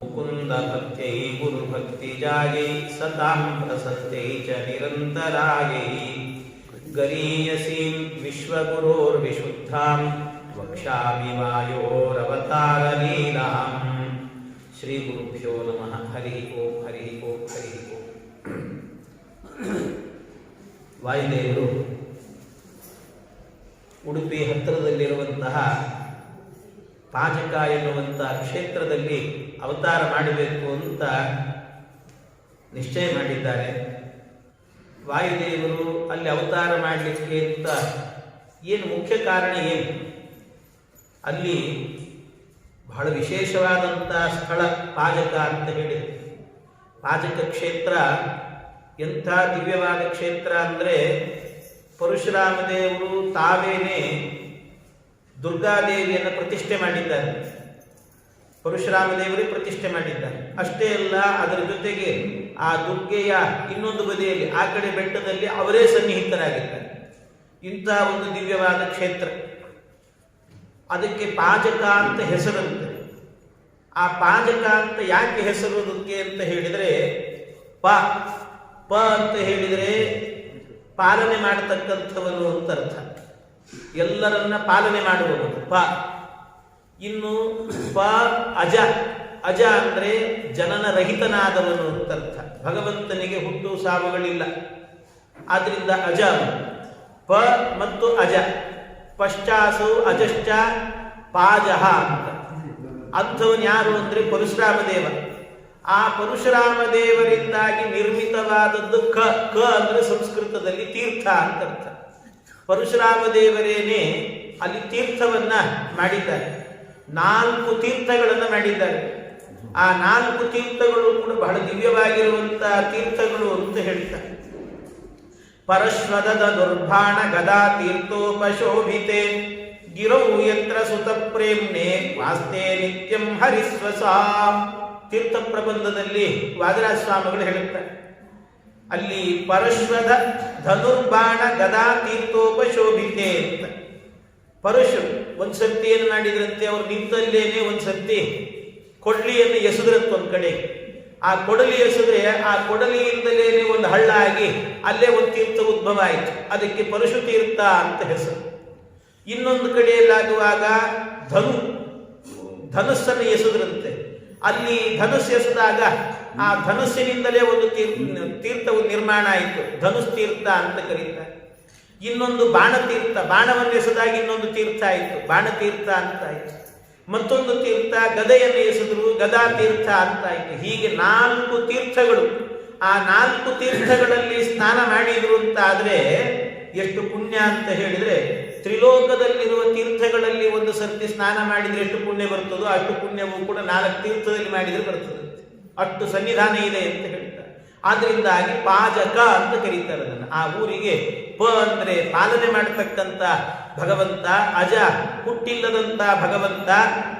मुकुन्दभक्त्यै गुरुभक्तिजायै सतां प्रसत्यै च निरन्तरायै गरीयसीं विश्वगुरोर्विशुद्धां वक्ष्यामि वायोरवतारलीलाम् श्रीगुरुभ्यो नमः हरिः ओं हरिः ओं हरिः ओं ವಾಯುದೇವರು ಉಡುಪಿ ಹತ್ತಿರದಲ್ಲಿರುವಂತಹ ಪಾಜಕ ಎನ್ನುವಂಥ ಕ್ಷೇತ್ರದಲ್ಲಿ ಅವತಾರ ಮಾಡಬೇಕು ಅಂತ ನಿಶ್ಚಯ ಮಾಡಿದ್ದಾರೆ. ವಾಯುದೇವರು ಅಲ್ಲಿ ಅವತಾರ ಮಾಡಲಿಕ್ಕೆ ಅಂತ ಏನು ಮುಖ್ಯ ಕಾರಣ ಏನು? ಅಲ್ಲಿ ಬಹಳ ವಿಶೇಷವಾದಂಥ ಸ್ಥಳ ಪಾಜಕ ಅಂತ ಹೇಳಿ. ಪಾಜಕ ಕ್ಷೇತ್ರ ಎಂಥ ದಿವ್ಯವಾದ ಕ್ಷೇತ್ರ ಅಂದರೆ ಪರಶುರಾಮ ದೇವರು ತಾವೇನೇ ದುರ್ಗಾದೇವಿಯನ್ನು ಪ್ರತಿಷ್ಠೆ ಮಾಡಿದ್ದಾರೆ. ಪರಶುರಾಮ ದೇವರೇ ಪ್ರತಿಷ್ಠೆ ಮಾಡಿದ್ದಾರೆ. ಅಷ್ಟೇ ಅಲ್ಲ, ಅದರ ಜೊತೆಗೆ ಆ ದುರ್ಗೆಯ ಇನ್ನೊಂದು ಬದಿಯಲ್ಲಿ, ಆ ಕಡೆ ಬೆಟ್ಟದಲ್ಲಿ ಅವರೇ ಸನ್ನಿಹಿತರಾಗಿದ್ದಾರೆ. ಇಂತಹ ಒಂದು ದಿವ್ಯವಾದ ಕ್ಷೇತ್ರ. ಅದಕ್ಕೆ ಪಾಜಕ ಅಂತ ಹೆಸರಂತೆ ಆ ಪಾಜಕ ಅಂತ ಯಾಕೆ ಹೆಸರು ದುರ್ಗೆ ಅಂತ ಹೇಳಿದರೆ, ಪ ಪ ಅಂತ ಹೇಳಿದರೆ ಪಾಲನೆ ಮಾಡತಕ್ಕಂಥವನು ಅಂತ ಅರ್ಥ. ಎಲ್ಲರನ್ನ ಪಾಲನೆ ಮಾಡುವವನು ಪ. ಇನ್ನು ಪ ಅಜ. ಅಜ ಅಂದ್ರೆ ಜನನ ರಹಿತನಾದವನು ಅಂತ ಅರ್ಥ. ಭಗವಂತನಿಗೆ ಹುಟ್ಟು ಸಾವುಗಳಿಲ್ಲ. ಆದ್ರಿಂದ ಅಜ ಪ ಮತ್ತು ಅಜ. ಪಶ್ಚಾಸು ಅಜಶ್ಚ ಪಾಜಹ ಅಂತ. ಅಂಥವನು ಯಾರು ಅಂದ್ರೆ ಪರಶುರಾಮ ದೇವ ಆ ಪರಶುರಾಮ ದೇವರಿಂದಾಗಿ ನಿರ್ಮಿತವಾದದ್ದು ಕ. ಕ ಅಂದ್ರೆ ಸಂಸ್ಕೃತದಲ್ಲಿ ತೀರ್ಥ ಅಂತ ಅರ್ಥ. ಪರಶುರಾಮ ದೇವರೇನೆ ಅಲ್ಲಿ ತೀರ್ಥವನ್ನ ಮಾಡಿದ್ದಾರೆ. ನಾಲ್ಕು ತೀರ್ಥಗಳನ್ನು ಮಾಡಿದ್ದಾರೆ. ಆ ನಾಲ್ಕು ತೀರ್ಥಗಳು ಕೂಡ ಬಹಳ ದಿವ್ಯವಾಗಿರುವಂತಹ ತೀರ್ಥಗಳು ಅಂತ ಹೇಳ್ತಾರೆ. ಪರಶ್ವದ ದುರ್ಭಾಣ ಗದಾ ತೀರ್ಥೋಪಶೋಭಿತೆ. ಗಿರೌ ಯತ್ರ ಸುತ ಪ್ರೇಮ್ನೆ ವಾಸ್ತೆ ನಿತ್ಯಂ ಹರಿಸ್ವಸಾ. ತೀರ್ಥ ಪ್ರಬಂಧದಲ್ಲಿ ವಾದರಾಜ ಸ್ವಾಮಿಗಳು ಹೇಳುತ್ತಾರೆ. ಅಲ್ಲಿ ಪರಶ್ವದ ಧನುರ್ಬಾಣ ಗದಾ ತೀರ್ಥೋಪಶೋಭಿತೆ ಅಂತ. ಪರಶು ಒಂದು ಏನು ಮಾಡಿದ್ರಂತೆ? ಅವ್ರು ನಿಂತಲ್ಲೇನೆ ಒಂದ್ ಸರ್ತಿ ಕೊಡ್ಲಿಯನ್ನು ಎಸೆದ್ರಂತ ಒಂದ್ ಕಡೆ. ಆ ಕೊಡಲಿ ಎಸೆದ್ರೆ ಆ ಕೊಡಲಿಯಿಂದಲೇನೆ ಒಂದು ಹಳ್ಳ ಆಗಿ ಅಲ್ಲೇ ಒಂದು ತೀರ್ಥ ಉದ್ಭವ ಆಯಿತು. ಅದಕ್ಕೆ ಪರಶು ತೀರ್ಥ ಅಂತ ಹೆಸರು. ಇನ್ನೊಂದು ಕಡೆಯಲ್ಲಾಗುವಾಗ ಧನು, ಧನುಸ್ಸನ್ನು ಎಸೆದ್ರಂತೆ. ಅಲ್ಲಿ ಧನುಸ್ ಎಸೆದಾಗ ಆ ಧನುಸ್ಸಿನಿಂದಲೇ ಒಂದು ತೀರ್ಥ ತೀರ್ಥವು ನಿರ್ಮಾಣ ಆಯಿತು. ಧನುಸ್ ತೀರ್ಥ ಅಂತ ಕರೀತಾರೆ. ಇನ್ನೊಂದು ಬಾಣತೀರ್ಥ ಬಾಣವನ್ನು ಎಸೆದಾಗ ಇನ್ನೊಂದು ತೀರ್ಥ ಆಯಿತು. ಬಾಣತೀರ್ಥ ಅಂತ ಆಯಿತು. ಮತ್ತೊಂದು ತೀರ್ಥ, ಗದೆಯನ್ನು ಎಸೆದ್ರು, ಗದಾ ತೀರ್ಥ ಅಂತ ಆಯಿತು. ಹೀಗೆ ನಾಲ್ಕು ತೀರ್ಥಗಳು. ಆ ನಾಲ್ಕು ತೀರ್ಥಗಳಲ್ಲಿ ಸ್ನಾನ ಮಾಡಿದ್ರು ಅಂತ ಆದರೆ ಎಷ್ಟು ಪುಣ್ಯ ಅಂತ ಹೇಳಿದ್ರೆ ತ್ರಿಲೋಕದಲ್ಲಿರುವ ತೀರ್ಥಗಳಲ್ಲಿ ಒಂದು ಸರ್ತಿ ಸ್ನಾನ ಮಾಡಿದರೆ ಎಷ್ಟು ಪುಣ್ಯ ಬರ್ತದೋ ಅಷ್ಟು ಪುಣ್ಯವು ಕೂಡ ನಾಲ್ಕು ತೀರ್ಥದಲ್ಲಿ ಮಾಡಿದರೆ ಬರ್ತದೆ. ಅಷ್ಟು ಸನ್ನಿಧಾನ ಇದೆ ಅಂತ ಹೇಳ್ತಾರೆ. ಆದ್ರಿಂದಾಗಿ ಪಾಜಕ ಅಂತ ಕರೀತಾರೆ ಅದನ್ನು. ಆ ಊರಿಗೆ ಪ ಅಂದ್ರೆ ಪಾಲನೆ ಮಾಡತಕ್ಕಂತ ಭಗವಂತ, ಅಜ ಹುಟ್ಟಿಲ್ಲದಂತ ಭಗವಂತ,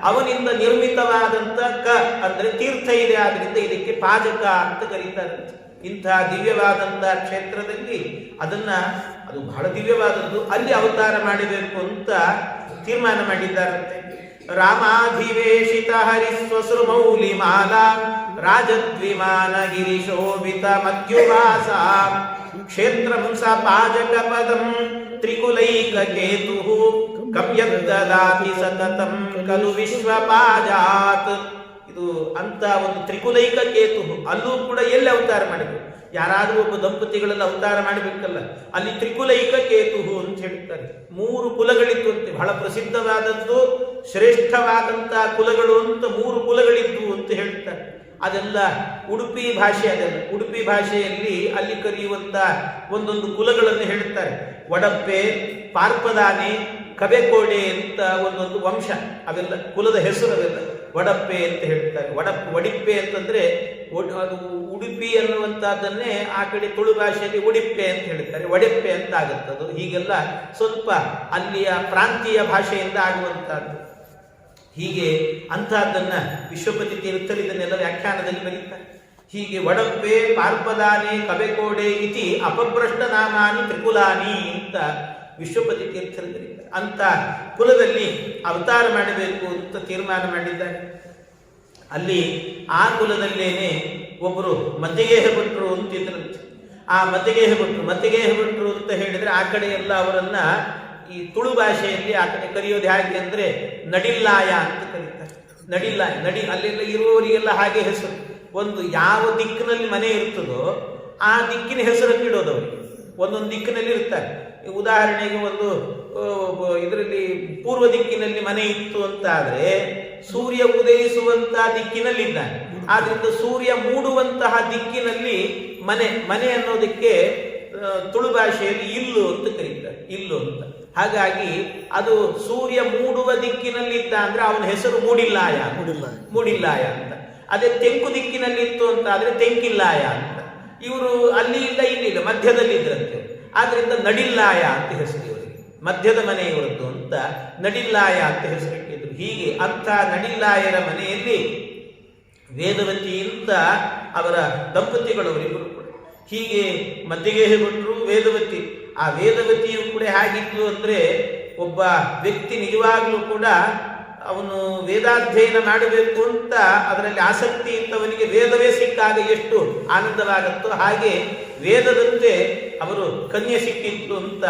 ಅವನಿಂದ ನಿರ್ಮಿತವಾದಂತ ಕ ಅಂದ್ರೆ ತೀರ್ಥ ಇದೆ. ಆದ್ರಿಂದ ಇದಕ್ಕೆ ಪಾಜಕ ಅಂತ ಕರೀತಾರೆ. ಇಂಥ ದಿವ್ಯವಾದಂತ ಕ್ಷೇತ್ರದಲ್ಲಿ ಅದನ್ನ ಅದು ಬಹಳ ದಿವ್ಯವಾದದ್ದು, ಅಲ್ಲಿ ಅವತಾರ ಮಾಡಬೇಕು ಅಂತ ತೀರ್ಮಾನ ಮಾಡಿದ್ದಾರಂತೆ. ರಾಮಾಧಿವೇಶಿತ ಹರಿಸ್ವಸೃ ಮೌಲಿ ಮಾಲಾ ರಾಜದ್ವಿಮಾನ ಗಿರಿಶೋಭಿತ ಮಧ್ಯುವಾಸ, ಕ್ಷೇತ್ರ ಮುಂಸ ಪಾಜಕ ಪದಂ, ತ್ರಿಕುಲೈಕ ಕೇತು ಕವ್ಯದ್ದಾತಿ ಸತತಂ, ಕಲು ವಿಶ್ವಪಾಜಾತ್ ಅಂತ ಒಂದು ತ್ರಿಕುಲೈಕ ಕೇತು. ಅಲ್ಲೂ ಕೂಡ ಎಲ್ಲಿ ಅವತಾರ ಮಾಡಬೇಕು ಯಾರಾದರೂ ಒಬ್ಬ ದಂಪತಿಗಳೆಲ್ಲ ಅವತಾರ ಮಾಡಬೇಕಲ್ಲ. ಅಲ್ಲಿ ತ್ರಿಕುಲೈಕ ಕೇತು ಅಂತ ಹೇಳ್ತಾರೆ. ಮೂರು ಕುಲಗಳಿತ್ತು ಅಂತ. ಬಹಳ ಪ್ರಸಿದ್ಧವಾದದ್ದು ಶ್ರೇಷ್ಠವಾದಂತಹ ಕುಲಗಳು ಅಂತ ಮೂರು ಕುಲಗಳಿದ್ವು ಅಂತ ಹೇಳ್ತಾರೆ. ಅದೆಲ್ಲ ಉಡುಪಿ ಭಾಷೆ ಅದೆಲ್ಲ. ಉಡುಪಿ ಭಾಷೆಯಲ್ಲಿ ಅಲ್ಲಿ ಕರೆಯುವಂತ ಒಂದೊಂದು ಕುಲಗಳನ್ನು ಹೇಳ್ತಾರೆ. ಒಡಪ್ಪೆ ಪಾರ್ಪದಾನೆ ಕಬೆಕೋಡೆ ಅಂತ ಒಂದೊಂದು ವಂಶ. ಅವೆಲ್ಲ ಕುಲದ ಹೆಸರು ಅವೆಲ್ಲ. ಒಡಪ್ಪೆ ಅಂತ ಹೇಳ್ತಾರೆ. ವಡಪ್ ಒಡಿಪ್ಪೆ ಅಂತಂದ್ರೆ ಅದು ಉಡುಪಿ ಅನ್ನುವಂಥದ್ದನ್ನೇ ಆ ಕಡೆ ತುಳು ಭಾಷೆಯಲ್ಲಿ ಉಡಿಪ್ಪೆ ಅಂತ ಹೇಳ್ತಾರೆ. ಒಡೆಪ್ಪೆ ಅಂತ ಆಗುತ್ತದು ಹೀಗೆಲ್ಲ ಸ್ವಲ್ಪ ಅಲ್ಲಿಯ ಪ್ರಾಂತೀಯ ಭಾಷೆಯಿಂದ ಆಗುವಂತಹದ್ದು ಹೀಗೆ ಅಂತಹದ್ದನ್ನ ವಿಶ್ವಪತಿ ತೀರ್ಥರು ಇದನ್ನೆಲ್ಲ ವ್ಯಾಖ್ಯಾನದಲ್ಲಿ ಬರೀತಾರೆ. ಹೀಗೆ ಒಡಪ್ಪೆ ಪಾರ್ಪದಾನೆ ಕಬೆಕೋಡೆ ಇತಿ ಅಪಭ್ರಷ್ಟ ನಾಮಾನಿ ತ್ರಿಕುಲಾನಿ ಅಂತ ವಿಶ್ವಪತಿ ತೀರ್ಥರು ಬರೀತಾರೆ. ಅಂತ ಕುಲದಲ್ಲಿ ಅವತಾರ ಮಾಡಬೇಕು ಅಂತ ತೀರ್ಮಾನ ಮಾಡಿದ್ದಾರೆ. ಅಲ್ಲಿ ಆ ಕುಲದಲ್ಲೇನೆ ಒಬ್ಬರು ಮಧ್ಯಗೇಹ ಭಟ್ರು ಅಂತಿದ್ರಂತೆ ಆ ಮಧ್ಯಗೇಹ ಭಟ್ರು ಮಧ್ಯಗೇಹ ಭಟ್ರು ಅಂತ ಹೇಳಿದ್ರೆ ಆ ಕಡೆ ಎಲ್ಲ ಅವರನ್ನ ಈ ತುಳು ಭಾಷೆಯಲ್ಲಿ ಆ ಕಡೆ ಕರೆಯೋದು ಹೇಗೆ ಅಂದ್ರೆ ನಡಿಲ್ಲಾಯ ಅಂತ ಕರೀತಾರೆ. ನಡಿಲ್ಲಾಯ, ನಡಿ, ಅಲ್ಲೆಲ್ಲ ಇರುವವರಿಗೆಲ್ಲ ಹಾಗೆ ಹೆಸರು. ಒಂದು ಯಾವ ದಿಕ್ಕಿನಲ್ಲಿ ಮನೆ ಇರ್ತದೋ ಆ ದಿಕ್ಕಿನ ಹೆಸರನ್ನು ಇಡೋದು ಅವರಿಗೆ. ಒಂದೊಂದು ದಿಕ್ಕಿನಲ್ಲಿ ಇರ್ತಾರೆ. ಉದಾಹರಣೆಗೆ ಒಂದು ಇದರಲ್ಲಿ ಪೂರ್ವ ದಿಕ್ಕಿನಲ್ಲಿ ಮನೆ ಇತ್ತು ಅಂತ ಆದರೆ ಸೂರ್ಯ ಉದಯಿಸುವಂತಹ ದಿಕ್ಕಿನಲ್ಲಿದ್ದಾನೆ. ಆದ್ರಿಂದ ಸೂರ್ಯ ಮೂಡುವಂತಹ ದಿಕ್ಕಿನಲ್ಲಿ ಮನೆ ಮನೆ ಅನ್ನೋದಕ್ಕೆ ತುಳು ಭಾಷೆಯಲ್ಲಿ ಇಲ್ಲು ಅಂತ ಕರೀತಾರೆ. ಇಲ್ಲು ಅಂತ. ಹಾಗಾಗಿ ಅದು ಸೂರ್ಯ ಮೂಡುವ ದಿಕ್ಕಿನಲ್ಲಿದ್ದ ಅಂದ್ರೆ ಅವನ ಹೆಸರು ಮೂಡಿಲ್ಲಾಯ ಮೂಡಿಲ್ಲ ಮೂಡಿಲ್ಲಾಯ. ಅಂತ. ಅದೇ ತೆಂಕು ದಿಕ್ಕಿನಲ್ಲಿತ್ತು ಅಂತ ಆದ್ರೆ ತೆಂಕಿಲ್ಲಾಯ ಅಂತ. ಇವರು ಅಲ್ಲಿ ಇಲ್ಲ ಇಲ್ಲಿ ಇಲ್ಲ ಮಧ್ಯದಲ್ಲಿ ಇದ್ರಂತೆ ಆದ್ರಿಂದ ನಡಿಲ್ಲಾಯ ಅಂತ ಹೆಸರು ಇವರಿಗೆ ಮಧ್ಯದ ಮನೆಯವರದ್ದು ಅಂತ ನಡಿಲ್ಲಾಯ ಅಂತ ಹೆಸರಿಟ್ಟಿದ್ರು. ಹೀಗೆ ಅಂಥ ನಡಿಲ್ಲಾಯರ ಮನೆಯಲ್ಲಿ ವೇದವತಿಯಿಂದ ಅವರ ದಂಪತಿಗಳು ಅವರಿಬ್ಬರು ಕೂಡ. ಹೀಗೆ ಮದ್ದಿಗೆ ಭಟ್ರು ವೇದವತಿ. ಆ ವೇದವತಿಯು ಕೂಡ ಹೇಗಿತ್ತು ಅಂದರೆ ಒಬ್ಬ ವ್ಯಕ್ತಿ ನಿಜವಾಗಲೂ ಕೂಡ ಅವನು ವೇದಾಧ್ಯಯನ ಮಾಡಬೇಕು ಅಂತ ಅದರಲ್ಲಿ ಆಸಕ್ತಿ ಇದ್ದವನಿಗೆ ವೇದವೇ ಸಿಕ್ಕಾಗ ಎಷ್ಟು ಆನಂದವಾಗುತ್ತೋ ಹಾಗೆ ವೇದದಂತೆ ಅವರು ಕನ್ಯೆ ಸಿಕ್ಕಿತ್ತು ಅಂತ.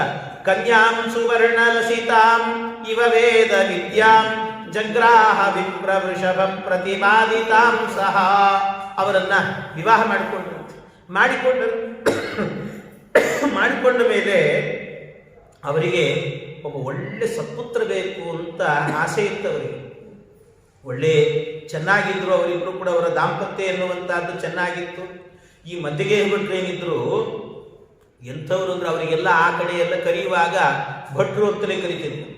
ಕನ್ಯಾಂ ಸುವರ್ಣ ಲಸಿತಾಂ ಇವ ವೇದ ವಿದ್ಯಾಂ, ಜಗ್ರಾಹ ವಿಪ್ರ ವೃಷಭಂ ಪ್ರತಿಪಾದಿತಾಂ ಸಹ. ಅವರನ್ನ ವಿವಾಹ ಮಾಡಿಕೊಂಡ್ರು. ಮಾಡಿಕೊಂಡ ಮಾಡಿಕೊಂಡ ಮೇಲೆ ಅವರಿಗೆ ಒಬ್ಬ ಒಳ್ಳೆ ಸತ್ಪುತ್ರ ಬೇಕು ಅಂತ ಆಸೆ ಇತ್ತು ಅವರಿಗೆ ಒಳ್ಳೆ ಚೆನ್ನಾಗಿದ್ರು ಅವರಿಬ್ರು ಕೂಡ ಅವರ ದಾಂಪತ್ಯ ಎನ್ನುವಂತಹದ್ದು ಚೆನ್ನಾಗಿತ್ತು. ಈ ಮದ್ದಿಗೆ ಹೇಳ್ಬಿಟ್ರು ಏನಿದ್ರು ಎಂಥವ್ರು ಅಂದ್ರೆ ಅವರಿಗೆಲ್ಲ ಆ ಕಡೆ ಎಲ್ಲ ಕರೆಯುವಾಗ ಭಟ್ರು ಅಂತಲೇ ಕರಿತಿದ್ರು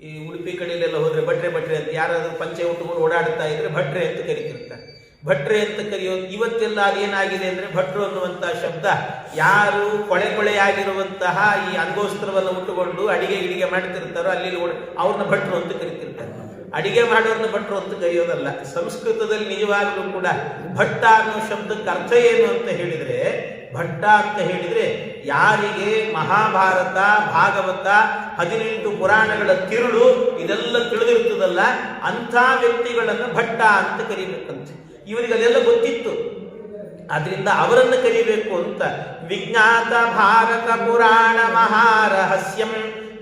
ಈ ಉಡುಪಿ ಕಡೆಯಲ್ಲೆಲ್ಲ ಹೋದರೆ ಭಟ್ರೆ ಭಟ್ರೆ ಅಂತ ಯಾರಾದರೂ ಪಂಚೆ ಉಟ್ಕೊಂಡು ಓಡಾಡ್ತಾ ಇದ್ರೆ ಭಟ್ರೆ ಅಂತ ಕರಿತಿರ್ತಾರೆ. ಭಟ್ರೆ ಅಂತ ಕರೆಯೋ ಇವತ್ತೆಲ್ಲ ಅದೇನಾಗಿದೆ ಅಂದ್ರೆ ಭಟ್ರು ಅನ್ನುವಂತಹ ಶಬ್ದ ಯಾರು ಕೊಳೆ ಕೊಳೆಯಾಗಿರುವಂತಹ ಈ ಅಂಗೋಸ್ತ್ರವನ್ನು ಉಟ್ಟುಕೊಂಡು ಅಡಿಗೆ ಗಿಡಿಗೆ ಮಾಡ್ತಿರ್ತಾರೋ ಅಲ್ಲಿ ಅವ್ರನ್ನ ಭಟ್ರು ಅಂತ ಕರಿತಿರ್ತಾರೆ. ಅಡಿಗೆ ಮಾಡೋರ್ನ ಭಟ್ರು ಅಂತ ಕರೆಯೋದಲ್ಲ. ಸಂಸ್ಕೃತದಲ್ಲಿ ನಿಜವಾಗಲೂ ಕೂಡ ಭಟ್ಟ ಅನ್ನೋ ಶಬ್ದಕ್ಕೆ ಅರ್ಥ ಏನು ಅಂತ ಹೇಳಿದ್ರೆ, ಭಟ್ಟ ಅಂತ ಹೇಳಿದ್ರೆ ಯಾರಿಗೆ ಮಹಾಭಾರತ, ಭಾಗವತ, ಹದಿನೆಂಟು ಪುರಾಣಗಳ ತಿರುಳು ಇದೆಲ್ಲ ತಿಳಿದಿರ್ತದಲ್ಲ ಅಂಥ ವ್ಯಕ್ತಿಗಳನ್ನು ಭಟ್ಟ ಅಂತ ಕರಿಬೇಕಂತೆ. ಇವರಿಗೆ ಅದೆಲ್ಲ ಗೊತ್ತಿತ್ತು. ಅದರಿಂದ ಅವರನ್ನು ಕರಿಬೇಕು ಅಂತ ವಿಜ್ಞಾತ ಭಾರತ ಪುರಾಣ ಮಹಾರಹಸ್ಯಂ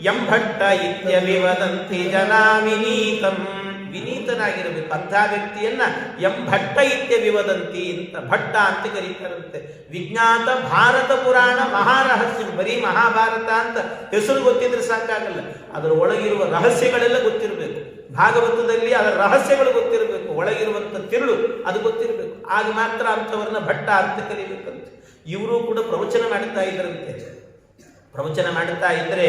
ಎಂ ಭಟ್ಟ ಇತ್ಯವಿವದಂತಿ ಜನ ವಿನೀತಂ ವಿನೀತನಾಗಿರಬೇಕು. ಅಂಥ ವ್ಯಕ್ತಿಯನ್ನ ಎಂ ಭಟ್ಟ ಇತ್ಯವಿವದಂತಿ ಅಂತ ಭಟ್ಟ ಅಂತ ಕರೀತಾರಂತೆ. ವಿಜ್ಞಾತ ಭಾರತ ಪುರಾಣ ಮಹಾರಹಸ್ಯ ಬರೀ ಮಹಾಭಾರತ ಅಂತ ಹೆಸರು ಗೊತ್ತಿದ್ರೆ ಸಾಕಾಗಲ್ಲ. ಅದರ ಒಳಗಿರುವ ರಹಸ್ಯಗಳೆಲ್ಲ ಗೊತ್ತಿರಬೇಕು. ಭಾಗವತದಲ್ಲಿ ಅದರ ರಹಸ್ಯಗಳು ಗೊತ್ತಿರಬೇಕು. ಒಳಗಿರುವಂಥ ತಿರುಳು ಅದು ಗೊತ್ತಿರಬೇಕು. ಆಗ ಮಾತ್ರ ಅಂಥವ್ರನ್ನ ಭಟ್ಟ ಅಂತ ಕರೀಬೇಕಂತೆ. ಇವರು ಕೂಡ ಪ್ರವಚನ ಮಾಡುತ್ತಾ ಇದ್ರಂತೆ ಪ್ರವಚನ ಮಾಡುತ್ತಾ ಇದ್ರೆ